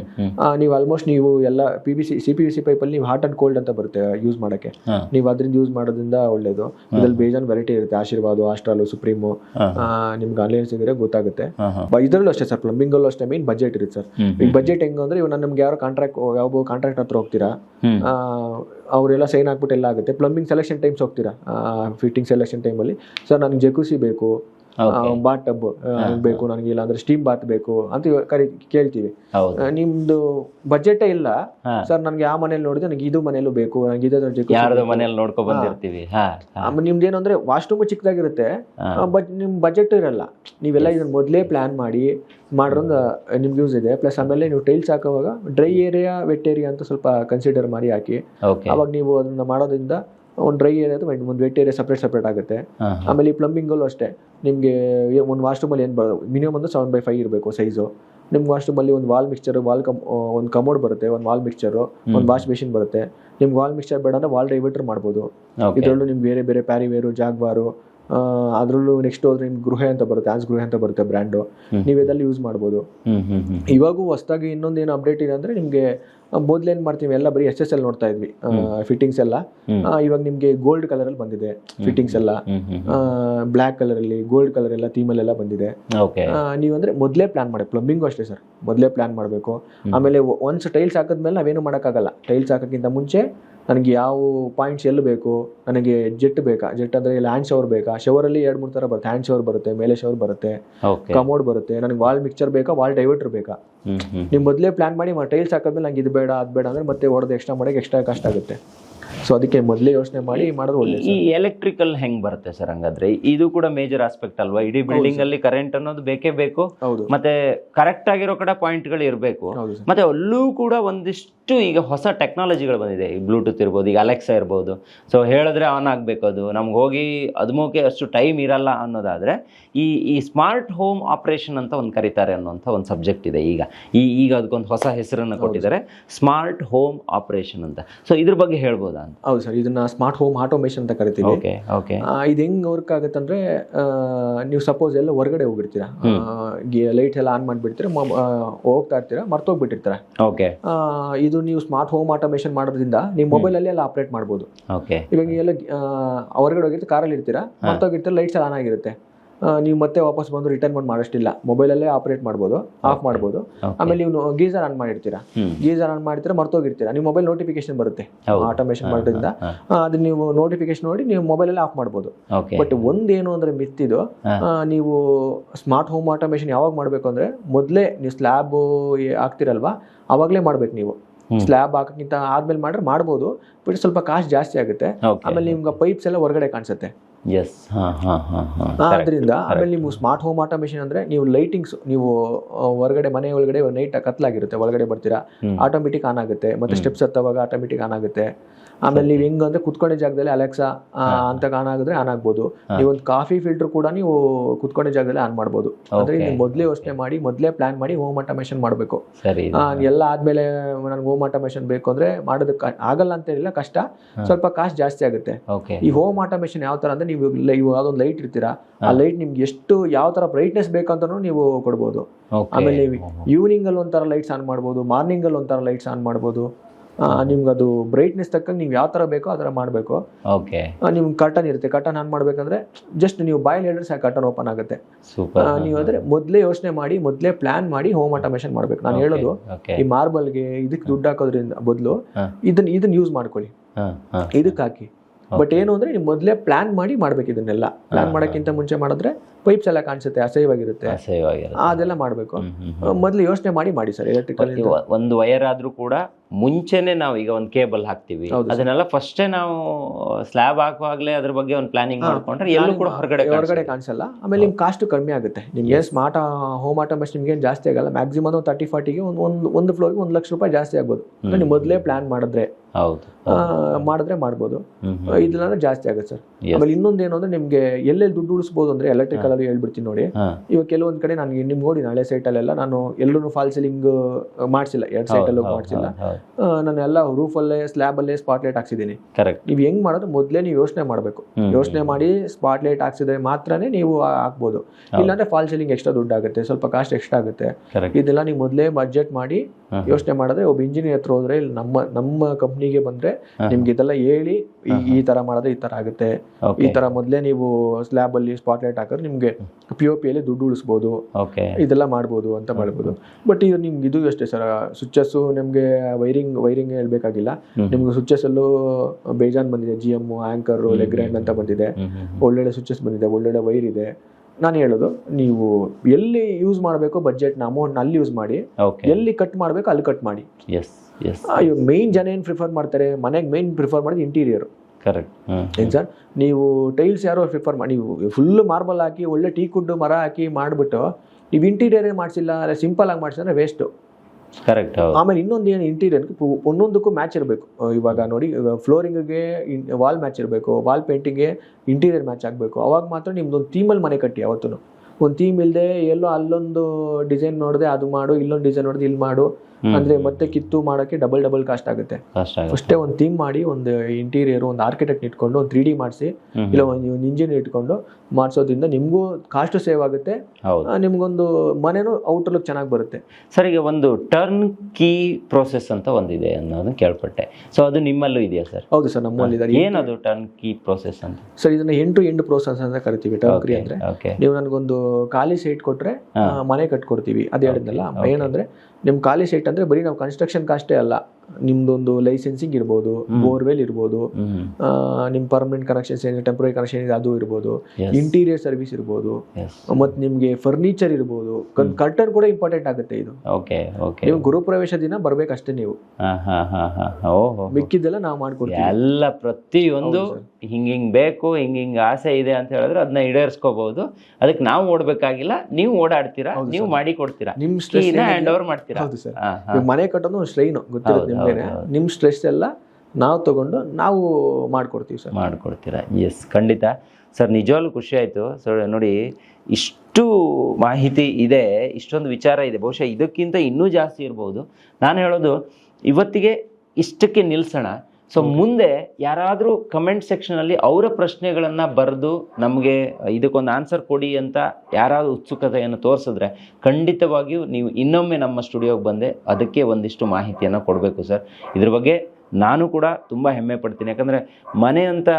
ನೀವು ಆಲ್ಮೋಸ್ಟ್ ನೀವು ಎಲ್ಲ P V C C P V C ಪೈಪಲ್ಲಿ ನೀವು ಹಾಟ್ ಅಂಡ್ ಕೋಲ್ಡ್ ಅಂತ ಬರುತ್ತೆ ಯೂಸ್ ಮಾಡೋಕ್ಕೆ. ನೀವು ಅದರಿಂದ ಯೂಸ್ ಮಾಡೋದ್ರಿಂದ ಒಳ್ಳೇದು. ಇದ್ರಲ್ಲಿ ಬೇಜಾನ್ ವೆರೈಟಿ ಇರುತ್ತೆ ಆಶೀರ್ವಾದ ಆಸ್ಟ್ರಾಲು ಸುಪ್ರೀಮು. ನಿಮ್ಗೆ ಆನ್ಲೈನ್ ಸಿಗಿದ್ರೆ ಗೊತ್ತಾಗುತ್ತೆ. ಇದ್ರಲ್ಲೂ ಅಷ್ಟೇ ಸರ್ ಪ್ಲಂಬಿಂಗಲ್ಲೂ ಅಷ್ಟೇ ಮೇನ್ ಬಜೆಟ್ ಇರುತ್ತೆ ಸರ್ ಈಗ ಬಜೆಟ್ ಹೆಂಗೆ ಅಂದ್ರೆ ಇವಾಗ ನಮ್ಗೆ ಯಾರೋ ಕಾಂಟ್ರಾಕ್ಟ್ ಯಾವ ಕಾಂಟ್ರಾಕ್ಟ್ ಹತ್ರ ಹೋಗ್ತೀರಾ? ಅವರೆಲ್ಲ ಸೈನ್ ಹಾಕ್ಬಿಟ್ಟು ಎಲ್ಲ ಆಗುತ್ತೆ. ಪ್ಲಂಬಿಂಗ್ ಸೆಲೆಕ್ಷನ್ ಟೈಮ್ಸ್ ಹೋಗ್ತೀರಾ? ಫಿಟ್ಟಿಂಗ್ ಸೆಲೆಕ್ಷನ್ ಟೈಮಲ್ಲಿ ಸರ್ ನನಗೆ ಜಕುಸಿ ಬೇಕು. ಬಾತ್ ಟಬ್ ಬೇಕು ನನಗೆ ಇಲ್ಲ ಅಂದ್ರೆ ಸ್ಟೀಮ್ ಬಾತ್ ಬೇಕು ಅಂತ ಕರಿ ಕೇಳ್ತೀವಿ. ನಿಮ್ದು ಬಜೆಟ್ ಇಲ್ಲ. ಸರ್ ನನಗೆ ಆ ಮನೇಲಿ ನೋಡಿದ್ರೆ ನನಗೆ ಇದು ಮನೇಲೂ ಬೇಕು ನನಗೆ ಇದೇ
ಮನೇಲಿ ನೋಡ್ಕೊಂಡ್ ಬಂದಿರ್ತೀವಿ.
ನಿಮ್ದು ಏನು ಅಂದ್ರೆ ವಾಶ್ರೂಮ್ ಚಿಕ್ಕದಾಗಿರುತ್ತೆ. ಬಟ್ ನಿಮ್ ಬಜೆಟ್ ಇರಲ್ಲ. ನೀವೆಲ್ಲ ಇದನ್ನ ಮೊದಲೇ ಪ್ಲಾನ್ ಮಾಡಿ ಮಾಡೋದ್ರಿಂದ ನಿಮ್ಗೆ ಯೂಸ್ ಇದೆ. ಪ್ಲಸ್ ಆಮೇಲೆ ನೀವು ಟೈಲ್ಸ್ ಹಾಕೋವಾಗ ಡ್ರೈ ಏರಿಯಾ ವೆಟ್ ಏರಿಯಾ ಅಂತ ಸ್ವಲ್ಪ ಕನ್ಸಿಡರ್ ಮಾಡಿ ಹಾಕಿ. ಅವಾಗ ನೀವು ಅದನ್ನ ಮಾಡೋದ್ರಿಂದ ಒಂದು ಡ್ರೈ ಏರಿಯಾ ಒಂದು ವೆಟ್ ಏರಿಯಾ ಸಪ್ರೇಟ್ ಸಪ್ರೇಟ್ ಆಗುತ್ತೆ. ಆಮೇಲೆ ಈ ಪ್ಲಂಬಿಂಗಲ್ಲೂ ಅಷ್ಟೇ. ನಿಮಗೆ ಒಂದು ವಾಶ್ರೂಮಲ್ಲಿ ಏನು ಬರೋದು ಮಿನಿಮಮ್ ಒಂದು ಸೆವೆನ್ ಬೈ ಫೈವ್ ಇರಬೇಕು ಸೈಜು ನಿಮ್ಮ ವಾಶ್ರೂಮಲ್ಲಿ ಒಂದು ವಾಲ್ ಮಿಕ್ಸ್ಚರ್ ವಾಲ್ ಕಮ್ ಒಂದು ಕಮೋಡ್ ಬರುತ್ತೆ ಒಂದು ವಾಲ್ ಮಿಕ್ಸ್ಚರು ಒಂದು ವಾಶ್ ಮೆಷಿನ್ ಬರುತ್ತೆ. ನಿಮ್ಗೆ ವಾಲ್ ಮಿಕ್ಸ್ಚರ್ ಬೇಡ ಅಂದ್ರೆ ವಾಲ್ ಡೈವರ್ಟರ್ ಮಾಡ್ಬೋದು. ಇದರಲ್ಲೂ ನಿಮ್ಗೆ ಬೇರೆ ಬೇರೆ ಪ್ಯಾರಿವೇರು ಜಾಗ್ವಾರು ಅದರಲ್ಲೂ ನೆಕ್ಸ್ಟ್ ಹೋದ್ರೆ ನಿಮ್ಗೆ ಗೃಹ ಅಂತ ಬರುತ್ತೆ ಆಸ್ ಗೃಹ ಅಂತ ಬರುತ್ತೆ ಬ್ರ್ಯಾಂಡು ನೀವು ಇದರಲ್ಲಿ ಯೂಸ್ ಮಾಡ್ಬೋದು. ಇವಾಗೂ ಹೊಸದಾಗಿ ಇನ್ನೊಂದು ಏನು ಅಪ್ಡೇಟ್ ಇದೆ ಅಂದರೆ ನಿಮಗೆ ಮೊದಲು ಏನ್ ಮಾಡ್ತೀವಿ. ಎಲ್ಲ ಬರೀ ಎಸ್ ಎಸ್ ಎಲ್ ನೋಡ್ತಾ ಇದ್ವಿ. ಫಿಟ್ಟಿಂಗ್ಸ್ ಎಲ್ಲ. ಇವಾಗ ನಿಮ್ಗೆ ಗೋಲ್ಡ್ ಕಲರ್ ಅಲ್ಲಿ ಬಂದಿದೆ ಫಿಟ್ಟಿಂಗ್ಸ್ ಎಲ್ಲ.
ಬ್ಲಾಕ್
ಕಲರ್ ಅಲ್ಲಿ ಗೋಲ್ಡ್ ಕಲರ್ ಎಲ್ಲ ಥೀಮಲ್ಲೆಲ್ಲ ಬಂದಿದೆ.
ಓಕೆ
ಆ, ನೀವು ಅಂದ್ರೆ ಮೊದಲೇ ಪ್ಲಾನ್ ಮಾಡಿ. ಪ್ಲಂಬಿಂಗ್ ಅಷ್ಟೇ ಸರ್ ಮೊದಲೇ ಪ್ಲಾನ್ ಮಾಡಬೇಕು. ಆಮೇಲೆ ಒನ್ಸ್ ಟೈಲ್ಸ್ ಹಾಕಿದ್ಮೇಲೆ ನಾವೇನು ಮಾಡೋಕ್ಕಾಗಲ್ಲ. ಟೈಲ್ಸ್ ಹಾಕೋಕ್ಕಿಂತ ಮುಂಚೆ ನನಗೆ ಯಾವ ಪಾಯಿಂಟ್ಸ್ ಎಲ್ಲಿ ಬೇಕು? ನನಗೆ ಜೆಟ್ ಬೇಕಾ? ಜೆಟ್ ಅಂದ್ರೆ ಇಲ್ಲಿ ಹ್ಯಾಂಡ್ ಶವರ್ ಬೇಕಾ? ಶವರಲ್ಲಿ ಎರಡು ಮೂರು ತರ ಬರುತ್ತೆ. ಹ್ಯಾಂಡ್ ಶವರ್ ಬರುತ್ತೆ ಮೇಲೆ ಶವರ್ ಬರುತ್ತೆ. ಕಮೋಡ್ ಬರುತ್ತೆ. ನನಗೆ ವಾಲ್ ಮಿಕ್ಚರ್ ಬೇಕಾ? ವಾಲ್ ಡೈವರ್ಟರ್ ಬೇಕಾ? ನೀವು ಮೊದಲೇ ಪ್ಲಾನ್ ಮಾಡಿ ಟೈಲ್ಸ್ ಹಾಕಿದ್ಮೇಲೆ ನಂಗೆ ಇದು ಬೇಡ ಅದು ಬೇಡ ಅಂದರೆ ಮತ್ತೆ ಹೊಡೆದು ಎಕ್ಸ್ಟ್ರಾ ಮಾಡೋಕೆ ಎಕ್ಸ್ಟ್ರಾ ಕಷ್ಟ ಆಗುತ್ತೆ. ಸೊ ಅದಕ್ಕೆ ಮೊದಲೇ ಯೋಚನೆ ಮಾಡಿ ಮಾಡೋದು ಒಳ್ಳೆ
ಈ ಎಲೆಕ್ಟ್ರಿಕಲ್ ಹೆಂಗ್ ಬರುತ್ತೆ ಸರ್ ಹಂಗಾದ್ರೆ? ಇದು ಕೂಡ ಮೇಜರ್ ಆಸ್ಪೆಕ್ಟ್ ಅಲ್ವಾ? ಇಡೀ ಬಿಲ್ಡಿಂಗ್ ಅಲ್ಲಿ ಕರೆಂಟ್ ಅನ್ನೋದು ಬೇಕೇ ಬೇಕು ಮತ್ತೆ ಕರೆಕ್ಟ್ ಆಗಿರೋ ಕಡೆ ಪಾಯಿಂಟ್ಗಳು ಇರಬೇಕು.
ಹೌದು
ಮತ್ತೆ ಅಲ್ಲೂ ಕೂಡ ಒಂದಿಷ್ಟು ಈಗ ಹೊಸ ಟೆಕ್ನಾಲಜಿಗಳು ಬಂದಿದೆ. ಈ ಬ್ಲೂಟೂತ್ ಇರ್ಬೋದು ಈಗ ಅಲೆಕ್ಸಾ ಇರ್ಬೋದು. ಸೊ ಹೇಳಿದ್ರೆ ಆನ್ ಆಗಬೇಕು ಅದು. ನಮ್ಗೆ ಹೋಗಿ ಅದ್ಮೋಕೆ ಅಷ್ಟು ಟೈಮ್ ಇರಲ್ಲ ಅನ್ನೋದಾದ್ರೆ ಈ ಈ ಸ್ಮಾರ್ಟ್ ಹೋಮ್ ಆಪರೇಷನ್ ಅಂತ ಒಂದು ಕರೀತಾರೆ ಅನ್ನೋಂಥ ಒಂದು ಸಬ್ಜೆಕ್ಟ್ ಇದೆ ಈಗ. ಈ ಈಗ ಅದಕ್ಕೊಂದು ಹೊಸ ಹೆಸರನ್ನು ಕೊಟ್ಟಿದ್ದಾರೆ. ಸ್ಮಾರ್ಟ್ ಹೋಮ್ ಆಪರೇಷನ್ ಅಂತ. ಸೊ ಇದ್ರ ಬಗ್ಗೆ ಹೇಳ್ಬೋದಾ? ಅಂತ.
ಹೌದು ಸರ್ ಇದನ್ನ ಸ್ಮಾರ್ಟ್ ಹೋಮ್ ಆಟೋಮೇಷನ್ ಅಂತ ಕರಿತೀವಿ.
ಓಕೆ ಓಕೆ
ಇದು ಹೆಂಗ್ ವರ್ಕ್ ಆಗುತ್ತೆ ಅಂದ್ರೆ ನೀವು ಸಪೋಸ್ ಎಲ್ಲ ಹೊರಗಡೆ ಹೋಗಿರ್ತೀರಾ. ಲೈಟ್ ಎಲ್ಲ ಆನ್ ಮಾಡಿಬಿಡ್ತೀರಾ ಹೋಗ್ತಾ ಇರ್ತೀರಾ ಮರ್ತೋಗ್ಬಿಟ್ಟಿರ್ತೀರ.
ಓಕೆ
ಇದು ನೀವು ಸ್ಮಾರ್ಟ್ ಹೋಮ್ ಆಟೋಮೇಷನ್ ಮಾಡೋದ್ರಿಂದ ನೀವು ಮೊಬೈಲಲ್ಲಿ ಎಲ್ಲ ಆಪರೇಟ್ ಮಾಡ್ಬೋದು.
ಓಕೆ
ಇವಾಗ ಎಲ್ಲ ಹೊರಗಡೆ ಹೋಗಿರ್ತೀರ ಕಾರಲ್ಲಿ ಇರ್ತೀರಾ ಮರ್ತೋಗಿರ್ತೀರ ಲೈಟ್ಸ್ ಎಲ್ಲ ಆನ್ ಆಗಿರುತ್ತೆ. ನೀವು ಮತ್ತೆ ವಾಪಸ್ ಬಂದು ರಿಟರ್ನ್ ಬಂದು ಮಾಡೋಷ್ಟಿಲ್ಲ. ಮೊಬೈಲಲ್ಲೇ ಆಪರೇಟ್ ಮಾಡ್ಬೋದು ಆಫ್ ಮಾಡ್ಬೋದು. ಆಮೇಲೆ ನೀವು ಗೀಸರ್ ಆನ್ ಮಾಡಿರ್ತೀರಾ. ಗೀಸರ್ ಆನ್ ಮಾಡಿದ್ರೆ ಮರ್ತೋಗಿರ್ತೀರಾ? ನೀವು ಮೊಬೈಲ್ ನೋಟಿಫಿಕೇಶನ್ ಬರುತ್ತೆ
ಆಟೋಮೇಶನ್
ಆಟೋಮೇಷನ್ ಮಾಡೋದ್ರಿಂದ. ಅದನ್ನ ಅದು ನೀವು ನೋಟಿಫಿಕೇಶನ್ ನೋಡಿ ನೀವು ಮೊಬೈಲಲ್ಲಿ ಆಫ್ ಮಾಡ್ಬೋದು. ಬಟ್ ಒಂದೇನು ಅಂದ್ರೆ ಮಿತ್ತಿದು ನೀವು ಸ್ಮಾರ್ಟ್ ಹೋಮ್ ಆಟೋಮೇಷನ್ ಯಾವಾಗ ಮಾಡಬೇಕು ಅಂದ್ರೆ ಮೊದಲೇ ನೀವು ಸ್ಲ್ಯಾಬ್ ಆಗ್ತಿರಲ್ವಾ ಅವಾಗಲೇ ಮಾಡ್ಬೇಕು ನೀವು. ಸ್ಲ್ಯಾಬ್ ಹಾಕಕ್ಕಿಂತ ಆದ್ಮೇಲೆ ಮಾಡ್ರೆ ಮಾಡ್ಬೋದು ಬಟ್ ಸ್ವಲ್ಪ ಕಾಸ್ಟ್ ಜಾಸ್ತಿ ಆಗುತ್ತೆ. ಆಮೇಲೆ ನಿಮ್ಗೆ ಪೈಪ್ಸ್ ಎಲ್ಲ ಹೊರಗಡೆ ಕಾಣಿಸುತ್ತೆ.
ಎಸ್ ಹಾ ಹಾ ಹಾ ಅದರಿಂದ
ಆದ್ರಿಂದ ಆಮೇಲೆ ನೀವು ಸ್ಮಾರ್ಟ್ ಹೋಮ್ ಆಟೋಮೇಷನ್ ಅಂದ್ರೆ ನೀವು ಲೈಟಿಂಗ್ಸ್ ನೀವು ಹೊರಗಡೆ ಮನೆ ಒಳಗಡೆ ನೈಟ್ ಕತ್ಲಾಗಿರುತ್ತೆ. ಒಳಗಡೆ ಬರ್ತೀರಾ. ಆಟೋಮೆಟಿಕ್ ಆನ್ ಆಗುತ್ತೆ. ಮತ್ತೆ ಸ್ಟೆಪ್ಸ್ ಹತ್ತವಾಗ ಆಟೋಮೆಟಿಕ್ ಆನ್ ಆಗುತ್ತೆ. ಆಮೇಲೆ ನೀವು ಹೆಂಗ್ ಅಂದ್ರೆ ಕುತ್ಕೊಂಡ ಜಾಗದಲ್ಲಿ ಅಲೆಕ್ಸಾ ಅಂತ ಆನ್ ಆಗಿದ್ರೆ ಆನ್ ಆಗ್ಬೋದು. ನೀವು ಒಂದು ಕಾಫಿ ಫಿಲ್ಟರ್ ಕೂಡ ನೀವು ಕುತ್ಕೊಂಡ ಜಾಗದಲ್ಲಿ ಆನ್ ಮಾಡ್ಬೋದು. ಅಂದ್ರೆ ನೀವು ಮೊದಲೇ ಯೋಚನೆ ಮಾಡಿ ಮೊದಲೇ ಪ್ಲಾನ್ ಮಾಡಿ ಹೋಮ್ ಆಟೋಮೇಷನ್ ಮಾಡಬೇಕು. ಎಲ್ಲ ಆದ್ಮೇಲೆ ನನ್ಗೆ ಹೋಮ್ ಆಟೋಮೇಷನ್ ಬೇಕು ಅಂದ್ರೆ ಮಾಡೋದಕ್ಕೆ ಆಗಲ್ಲ ಅಂತ ಏನಿಲ್ಲ ಕಷ್ಟ. ಸ್ವಲ್ಪ ಕಾಸ್ಟ್ ಜಾಸ್ತಿ ಆಗುತ್ತೆ. ಈ ಹೋಮ್ ಆಟೋಮೇಷನ್ ಯಾವ ತರ ಅಂದ್ರೆ ನೀವು ಯಾವ್ದೊಂದು ಲೈಟ್ ಇರ್ತೀರಾ ಆ ಲೈಟ್ ನಿಮ್ಗೆ ಎಷ್ಟು ಯಾವ ತರ ಬ್ರೈಟ್ನೆಸ್ ಬೇಕಂತನೂ ನೀವು ಕೊಡ್ಬೋದು. ಆಮೇಲೆ ಈವ್ನಿಂಗ್ ಅಲ್ಲಿ ಒಂಥರ ಲೈಟ್ಸ್ ಆನ್ ಮಾಡ್ಬೋದು ಮಾರ್ನಿಂಗ್ ಅಲ್ಲಿ ಒಂಥರ ಲೈಟ್ಸ್ ಆನ್ ಮಾಡ್ಬೋದು. ನಿಮ್ಗೆ ಅದು ಬ್ರೈಟ್ನೆಸ್ ತಕ್ಕಂಗೆ ನೀವು ಯಾವ ಥರ ಬೇಕೋ ಆ ಥರ ಮಾಡಬೇಕು
ಓಕೆ
ನಿಮ್ಗೆ ಕಟನ್ ಇರುತ್ತೆ. ಕಟನ್ ಆನ್ ಮಾಡಬೇಕಂದ್ರೆ ಜಸ್ಟ್ ನೀವು ಬಾಯಲ್ಲಿ ಹೇಳಿದ್ರೆ ಸಾಕು ಕಟನ್ ಓಪನ್ ಆಗುತ್ತೆ. ನೀವು ಅಂದರೆ ಮೊದಲೇ ಯೋಚನೆ ಮಾಡಿ ಮೊದಲೇ ಪ್ಲಾನ್ ಮಾಡಿ ಹೋಮ್ ಆಟೋಮೇಷನ್ ಮಾಡಬೇಕು. ನಾನು ಹೇಳೋದು ಈ ಮಾರ್ಬಲ್ಗೆ ಇದಕ್ಕೆ ದುಡ್ಡು ಹಾಕೋದ್ರಿಂದ ಬದಲು. ಇದನ್ನ ಇದನ್ನ ಯೂಸ್ ಮಾಡ್ಕೊಳ್ಳಿ. ಇದಕ್ಕೆ ಹಾಕಿ ಬಟ್ ಏನು ಅಂದ್ರೆ ನೀವು ಮೊದಲೇ ಪ್ಲಾನ್ ಮಾಡಿ ಮಾಡ್ಬೇಕು ಇದನ್ನೆಲ್ಲ. ಪ್ಲಾನ್ ಮಾಡೋಕ್ಕಿಂತ ಮುಂಚೆ ಮಾಡಿದ್ರೆ ಪೈಪ್ಸ್ ಎಲ್ಲ ಕಾಣಿಸುತ್ತೆ ಅಸಹ್ಯವಾಗಿರುತ್ತೆ.
ಅಸಹ್ಯವಾಗಿರುತ್ತೆ.
ಅದೆಲ್ಲ ಮಾಡಬೇಕು. ಮೊದಲು ಯೋಚನೆ ಮಾಡಿ ಮಾಡಿ ಸರ್ ಎಲೆಕ್ಟ್ರಿಕಲ್
ಒಂದು ವೈರ್ ಆದ್ರೂ ಕೂಡ ಮುಂಚೆನೆ ನಾವು ಈಗ ಒಂದು ಕೇಬಲ್ ಹಾಕ್ತಿವಿ. ಅದನ್ನೆಲ್ಲ ಫಸ್ಟೇ ನಾವು ಸ್ಲ್ಯಾಬ್ ಹಾಕುವಾಗಲೇ ಅದ್ರ ಬಗ್ಗೆ ಒಂದು ಪ್ಲಾನಿಂಗ್ ಮಾಡ್ಕೊಂಡ್ರೆ ಎಲ್ಲೂ ಕೂಡ ಹೊರಗಡೆ
ಹೊರಗಡೆ ಕಾಣಿಸಲ್ಲ. ಆಮೇಲೆ ನಿಮ್ಗೆ ಕಾಸ್ಟ್ ಕಮ್ಮಿ ಆಗುತ್ತೆ. ನಿಮ್ಗೆ ಸ್ಮಾರ್ಟ್ ಹೋಮ್ ಆಟೋಮೇಷನ್ ನಿಮ್ಗೆ ಜಾಸ್ತಿ ಆಗಲ್ಲ. ಮ್ಯಾಕ್ಸಿಮಮ್ ಒಂದು ತರ್ಟಿ ಫಾರ್ಟಿಗೆ ಒಂದು ಒಂದು ಒಂದು ಫ್ಲೋರ್ಗೆ ಒಂದು ಲಕ್ಷ ರೂಪಾಯಿ ಜಾಸ್ತಿ ಆಗ್ಬೋದು. ನೀವು ಮೊದಲೇ ಪ್ಲಾನ್ ಮಾಡಿದ್ರೆ.
ಹೌದು
ಮಾಡಿದ್ರೆ ಮಾಡ್ಬೋದು.
ಇದನ್ನ
ಇದಿಲ್ಲ ಜಾಸ್ತಿ ಆಗುತ್ತೆ ಸರ್. ಆಮೇಲೆ ಇನ್ನೊಂದು ಏನು ಅಂದ್ರೆ ನಿಮ್ಗೆ ಎಲ್ಲೆಲ್ಲಿ ದುಡ್ಡು ಉಳಿಸ್ಬೋದು ಅಂದ್ರೆ ಎಲೆಕ್ಟ್ರಿಕಲ್ ಅಲ್ಲಿ ಹೇಳ್ಬಿಡ್ತೀನಿ ನೋಡಿ. ಇವಾಗ ಕೆಲವೊಂದ್ ಕಡೆ ನಾನು ನಿಮ್ಗೆ ನೋಡಿ ನಾಳೆ ಸೈಟಲ್ಲೆಲ್ಲ ನಾನು ಎಲ್ಲರೂ ಫಾಲ್ ಸೀಲಿಂಗ್ ಮಾಡಿಸಿಲ್ಲ. ಎರಡು ಸೈಟಲ್ಲೂ ಮಾಡಿಸಿಲ್ಲ. ನಾನು ಎಲ್ಲ ರೂಫಲ್ಲೇ ಸ್ಲ್ಯಾಬಲ್ಲೇ ಸ್ಪಾಟ್ ಲೈಟ್ ಹಾಕ್ಸಿದ್ದೀನಿ. ನೀವು ಹೆಂಗ್ ಮಾಡೋದು ಮೊದಲೇ ನೀವು ಯೋಚನೆ ಮಾಡಬೇಕು. ಯೋಚನೆ ಮಾಡಿ ಸ್ಪಾಟ್ ಲೈಟ್ ಹಾಕ್ಸಿದ್ರೆ ಮಾತ್ರನೇ ನೀವು ಹಾಕ್ಬೋದು. ಇಲ್ಲಾಂದ್ರೆ ಫಾಲ್ ಸೀಲಿಂಗ್ ಎಕ್ಸ್ಟ್ರಾ ದುಡ್ಡು ಆಗುತ್ತೆ ಸ್ವಲ್ಪ ಕಾಸ್ಟ್ ಎಕ್ಸ್ಟ್ರಾ ಆಗುತ್ತೆ. ಇದೆಲ್ಲ ನೀವು ಮೊದಲೇ ಬಜೆಟ್ ಮಾಡಿ. ಯೋಚನೆ ಮಾಡಿದ್ರೆ ಒಬ್ಬ ಇಂಜಿನಿಯರ್ ಹತ್ರ ಹೋದ್ರೆ ಇಲ್ಲಿ ನಮ್ಮ ನಮ್ಮ ಕಂಪ್ನಿಗೆ ಬಂದ್ರೆ. ನಿಮ್ಗೆ ಇದೆಲ್ಲ ಹೇಳಿ ಈ- ತರ ಮಾಡಿದ್ರೆ ಈ ತರ ಆಗುತ್ತೆ. ಈ ತರ ಮೊದಲೇ ನೀವು ಸ್ಲ್ಯಾಬ್ ಅಲ್ಲಿ ಸ್ಪಾಟ್ ಲೈಟ್ ಹಾಕಿದ್ರೆ ನಿಮ್ಗೆ ಪಿ ಒ ಅಲ್ಲಿ ದುಡ್ಡು ಉಳಿಸ್ಬೋದು. ಇದೆಲ್ಲ ಮಾಡ್ಬೋದು ಅಂತ ಮಾಡ್ಬೋದು ಬಟ್ ಇದು ನಿಮ್ಗೆ ಇದು ಅಷ್ಟೇ ಸರ್ ಸ್ವಿಚಸ್ ನಿಮ್ಗೆ ವೈರಿಂಗ್ ವೈರಿಂಗ್ ಹೇಳ್ಬೇಕಾಗಿಲ್ಲ. ನಿಮ್ಗೆ ಸ್ವಿಚಸ್ ಅಲ್ಲೂ ಬೇಜಾನ್ ಬಂದಿದೆ. ಜಿ ಎಂ ಆಂಕರ್ ಲೆಗ್ರ್ಯಾಂಡ್ ಅಂತ ಬಂದಿದೆ. ಒಳ್ಳೊಳ್ಳೆ ಸ್ವಿಚಸ್ ಬಂದಿದೆ. ಒಳ್ಳೊಳ್ಳೆ ವೈರ್ ಇದೆ. ನಾನು ಹೇಳೋದು ನೀವು ಎಲ್ಲಿ ಯೂಸ್ ಮಾಡಬೇಕು ಬಜೆಟ್ನ ಅಮೌಂಟ್ನ ಅಲ್ಲಿ ಯೂಸ್ ಮಾಡಿ ಎಲ್ಲಿ ಕಟ್ ಮಾಡಬೇಕು ಅಲ್ಲಿ ಕಟ್ ಮಾಡಿ.
ಎಸ್ ಎಸ್
ಮೇನ್ ಜನ ಏನು ಪ್ರಿಫರ್ ಮಾಡ್ತಾರೆ ಮನೆಗೆ ಮೇನ್ ಪ್ರಿಫರ್ ಮಾಡೋದು ಇಂಟೀರಿಯರ್
ಕರೆಕ್ಟ್
ಏನು ಸರ್ ನೀವು ಟೈಲ್ಸ್ ಯಾರೋ ಪ್ರಿಫರ್ ಮಾಡಿ ನೀವು ಫುಲ್ ಮಾರ್ಬಲ್ ಹಾಕಿ ಒಳ್ಳೆ ಟೀ ಕುಡ್ಡು ಮರ ಹಾಕಿ ಮಾಡಿಬಿಟ್ಟು ನೀವು ಇಂಟೀರಿಯರೇ ಮಾಡಿಸಿಲ್ಲ ಸಿಂಪಲ್ ಆಗಿ ಮಾಡಿಸಿದ್ರೆ ವೇಸ್ಟು
ಕರೆಕ್ಟ್
ಆಮೇಲೆ ಇನ್ನೊಂದು ಏನು ಇಂಟೀರಿಯರ್ ಒಂದೊಂದಕ್ಕೂ ಮ್ಯಾಚ್ ಇರಬೇಕು. ಇವಾಗ ನೋಡಿ ಫ್ಲೋರಿಂಗ್ಗೆ ವಾಲ್ ಮ್ಯಾಚ್ ಇರಬೇಕು ವಾಲ್ ಪೇಂಟಿಂಗ್ಗೆ ಇಂಟೀರಿಯರ್ ಮ್ಯಾಚ್ ಆಗಬೇಕು. ಅವಾಗ ಮಾತ್ರ ನಿಮ್ದೊಂದು ಥೀಮಲ್ಲಿ ಮನೆ ಕಟ್ಟಿ ಯಾವತ್ತೂ ಒಂದು ಥೀಮ್ ಇಲ್ಲದೆ ಎಲ್ಲೋ ಅಲ್ಲೊಂದು ಡಿಸೈನ್ ನೋಡಿದೆ ಅದು ಮಾಡು, ಇಲ್ಲೊಂದು ಡಿಸೈನ್ ನೋಡಿದೆ ಇಲ್ಲಿ ಮಾಡು. ಅಂದ್ರೆ ಮತ್ತೆ ಕಿತ್ತು ಮಾಡಕ್ಕೆ ಡಬಲ್ ಡಬಲ್ ಕಾಸ್ಟ್ ಆಗುತ್ತೆ. ಫಸ್ಟೇ ಒಂದು ಥೀಮ್ ಮಾಡಿ ಒಂದು ಇಂಟೀರಿಯರ್ ಒಂದು ಆರ್ಕಿಟೆಕ್ಟ್ ಇಟ್ಕೊಂಡು ಒಂದು ತ್ರೀ ಡಿ ಮಾಡಿಸಿ ಇಲ್ಲ ಒಂದು ಇಂಜಿನಿಯರ್ ಇಟ್ಕೊಂಡು ಮಾಡಿಸೋದ್ರಿಂದ ನಿಮಗೂ ಕಾಸ್ಟ್ ಸೇವ್ ಆಗುತ್ತೆ. ನಿಮ್ಗೊಂದು ಮನೆನೂ ಔಟರ್ ಲುಕ್ ಚೆನ್ನಾಗಿ ಬರುತ್ತೆ.
ಸರ್ ಈಗ ಒಂದು ಟರ್ನ್ ಕೀ ಪ್ರೋಸೆಸ್ ಅಂತ ಒಂದಿದೆ ಅನ್ನೋದನ್ನ ಕೇಳ್ಪಟ್ಟೆ. ಸೊ ಅದು ನಿಮ್ಮಲ್ಲೂ ಇದೆಯಾ ಸರ್?
ಹೌದು ಸರ್ ನಮ್ಮಲ್ಲಿ
ಏನದು ಟರ್ನ್ ಕೀ ಪ್ರೋಸೆಸ್ ಅಂತ?
ಸರ್ ಇದನ್ನ ಎಂಟು ಎಂಟು ಪ್ರೋಸೆಸ್ ಅಂತ ಕರಿತೀವಿ
ಓಕೆ
ಅಂದ್ರೆ. ನೀವು ನನಗೊಂದು ಖಾಲಿ ಸೈಟ್ ಕೊಟ್ರೆ ಮನೆ ಕಟ್ಕೊಡ್ತೀವಿ. ಅದು ಹೇಳಿದ್ನಲ್ಲ ಏನಂದ್ರೆ ನಿಮ್ ಖಾಲಿ ಸೈಟ್ ಅಂದರೆ ಬರೀ ನಾವು ಕನ್ಸ್ಟ್ರಕ್ಷನ್ ಕಾಸ್ಟೇ ಅಲ್ಲ. ನಿಮ್ದೊಂದು ಲೈಸೆನ್ಸಿಂಗ್ ಇರ್ಬೋದು ಬೋರ್ವೆಲ್ ಇರ್ಬೋದು ನಿಮ್ ಪರ್ಮನೆಂಟ್ ಕನೆಕ್ಷನ್ಸ್ ಏನಿದೆ ಟೆಂಪ್ರರಿ ಕನೆಕ್ಷನ್ ಇದೆ ಅದು ಇರ್ಬೋದು. ಇಂಟೀರಿಯರ್ ಸರ್ವಿಸ್ ಇರ್ಬೋದು. ಮತ್ತೆ ನಿಮ್ಗೆ ಫರ್ನಿಚರ್ ಇರ್ಬೋದು. ಕರ್ಟನ್ ಕೂಡ ಇಂಪಾರ್ಟೆಂಟ್ ಆಗುತ್ತೆ ಇದು. ನೀವು ಗುರುಪ್ರವೇಶ ದಿನ ಬರ್ಬೇಕಷ್ಟೇ ನೀವು. ಮಿಕ್ಕಿದ್ದೆಲ್ಲ ನಾವು ಮಾಡ್ಕೊಡ್ತೀವಿ.
ಎಲ್ಲ ಪ್ರತಿಯೊಂದು ಹಿಂಗ್ ಹಿಂಗ್ ಬೇಕು ಹಿಂಗ್ ಹಿಂಗ್ ಆಸೆ ಇದೆ ಅಂತ ಹೇಳಿದ್ರೆ ಅದನ್ನ ಈಡೇರಿಸ್ಕೋಬಹುದು. ಅದಕ್ಕೆ ನಾವು ಓಡಬೇಕಾಗಿಲ್ಲ ನೀವು ಓಡಾಡ್ತೀರಾ ನೀವು ಮಾಡಿ ಕೊಡ್ತೀರಾ.
ನಿಮ್ ಸ್ಟ್ರೆಸ್
ಹ್ಯಾಂಡ್ ಓವರ್ ಮಾಡ್ತೀರಾ.
ಮನೆ ಕಟ್ಟೋದು ಸ್ಟ್ರೈನ್ ಗೊತ್ತಿರುತ್ತೆ
ಹೌದು,
ನಿಮ್ಗೆ
ಹೌದು, ಹೌದು.
ನಿಮ್ ಸ್ಟ್ರೆಸ್ ಎಲ್ಲ ನಾವು ತಗೊಂಡು ನಾವು ಮಾಡಿಕೊಡ್ತೀವಿ ಸರ್.
ಮಾಡಿಕೊಡ್ತೀರಾ? ಎಸ್ ಖಂಡಿತ. ಸರ್ ನಿಜವಾಗ್ಲೂ ಖುಷಿ ಆಯಿತು. ಸರ್ ನೋಡಿ ಇಷ್ಟು ಮಾಹಿತಿ ಇದೆ ಇಷ್ಟೊಂದು ವಿಚಾರ ಇದೆ. ಬಹುಶಃ ಇದಕ್ಕಿಂತ ಇನ್ನೂ ಜಾಸ್ತಿ ಇರ್ಬೋದು. ನಾನು ಹೇಳೋದು ಇವತ್ತಿಗೆ ಇಷ್ಟಕ್ಕೆ ನಿಲ್ಸೋಣ. ಸೊ ಮುಂದೆ ಯಾರಾದರೂ ಕಮೆಂಟ್ ಸೆಕ್ಷನಲ್ಲಿ ಅವರ ಪ್ರಶ್ನೆಗಳನ್ನು ಬರೆದು ನಮಗೆ ಇದಕ್ಕೊಂದು ಆನ್ಸರ್ ಕೊಡಿ ಅಂತ ಯಾರಾದರೂ ಉತ್ಸುಕತೆಯನ್ನು ತೋರಿಸಿದ್ರೆ ಖಂಡಿತವಾಗಿಯೂ ನೀವು ಇನ್ನೊಮ್ಮೆ ನಮ್ಮ ಸ್ಟುಡಿಯೋಗೆ ಬಂದೆ ಅದಕ್ಕೆ ಒಂದಿಷ್ಟು ಮಾಹಿತಿಯನ್ನು ಕೊಡಬೇಕು ಸರ್ ಇದ್ರ ಬಗ್ಗೆ ನಾನು ಕೂಡ ತುಂಬ ಹೆಮ್ಮೆ ಪಡ್ತೀನಿ. ಯಾಕಂದರೆ ಮನೆ ಅಂತ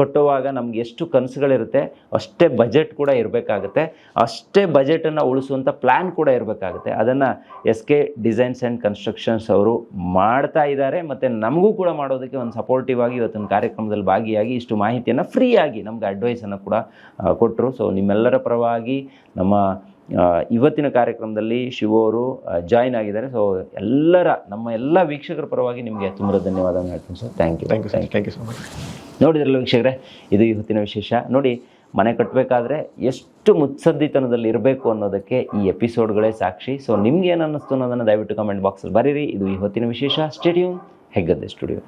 ಕಟ್ಟುವಾಗ ನಮ್ಗೆ ಎಷ್ಟು ಕನಸುಗಳಿರುತ್ತೆ, ಅಷ್ಟೇ ಬಜೆಟ್ ಕೂಡ ಇರಬೇಕಾಗುತ್ತೆ. ಅಷ್ಟೇ ಬಜೆಟನ್ನು ಉಳಿಸುವಂಥ ಪ್ಲ್ಯಾನ್ ಕೂಡ ಇರಬೇಕಾಗುತ್ತೆ. ಅದನ್ನು S K designs and constructions ಅವರು ಮಾಡ್ತಾ ಇದ್ದಾರೆ. ಮತ್ತು ನಮಗೂ ಕೂಡ ಮಾಡೋದಕ್ಕೆ ಒಂದು ಸಪೋರ್ಟಿವ್ ಆಗಿ ಇವತ್ತಿನ ಕಾರ್ಯಕ್ರಮದಲ್ಲಿ ಭಾಗಿಯಾಗಿ ಇಷ್ಟು ಮಾಹಿತಿಯನ್ನು ಫ್ರೀಯಾಗಿ ನಮಗೆ ಅಡ್ವೈಸನ್ನು ಕೂಡ ಕೊಟ್ಟರು ಸೊ ನಿಮ್ಮೆಲ್ಲರ ಪರವಾಗಿ ನಮ್ಮ ಇವತ್ತಿನ ಕಾರ್ಯಕ್ರಮದಲ್ಲಿ ಶಿವರು ಅವರು ಜಾಯ್ನ್ ಆಗಿದ್ದಾರೆ. ಸೊ ಎಲ್ಲರ ನಮ್ಮ ಎಲ್ಲ ವೀಕ್ಷಕರ ಪರವಾಗಿ ನಿಮಗೆ ತುಂಬ ಧನ್ಯವಾದ ಹೇಳ್ತೀನಿ sir. Thank you
thank you thank you so much
ನೋಡಿದ್ರಲ್ಲ ವೀಕ್ಷಕರೇ ಇದು ಇವತ್ತಿನ ವಿಶೇಷ. ನೋಡಿ ಮನೆ ಕಟ್ಟಬೇಕಾದ್ರೆ ಎಷ್ಟು ಮುತ್ಸದ್ದಿತನದಲ್ಲಿ ಇರಬೇಕು ಅನ್ನೋದಕ್ಕೆ ಈ ಎಪಿಸೋಡ್ಗಳೇ ಸಾಕ್ಷಿ. ಸೊ ನಿಮ್ಗೆ ಏನು ಅನ್ನಿಸ್ತು ಅನ್ನೋದನ್ನು ದಯವಿಟ್ಟು ಕಮೆಂಟ್ ಬಾಕ್ಸಲ್ಲಿ ಬರೀರಿ. ಇದು ಇವತ್ತಿನ ವಿಶೇಷ. Stadium Heggadde studio.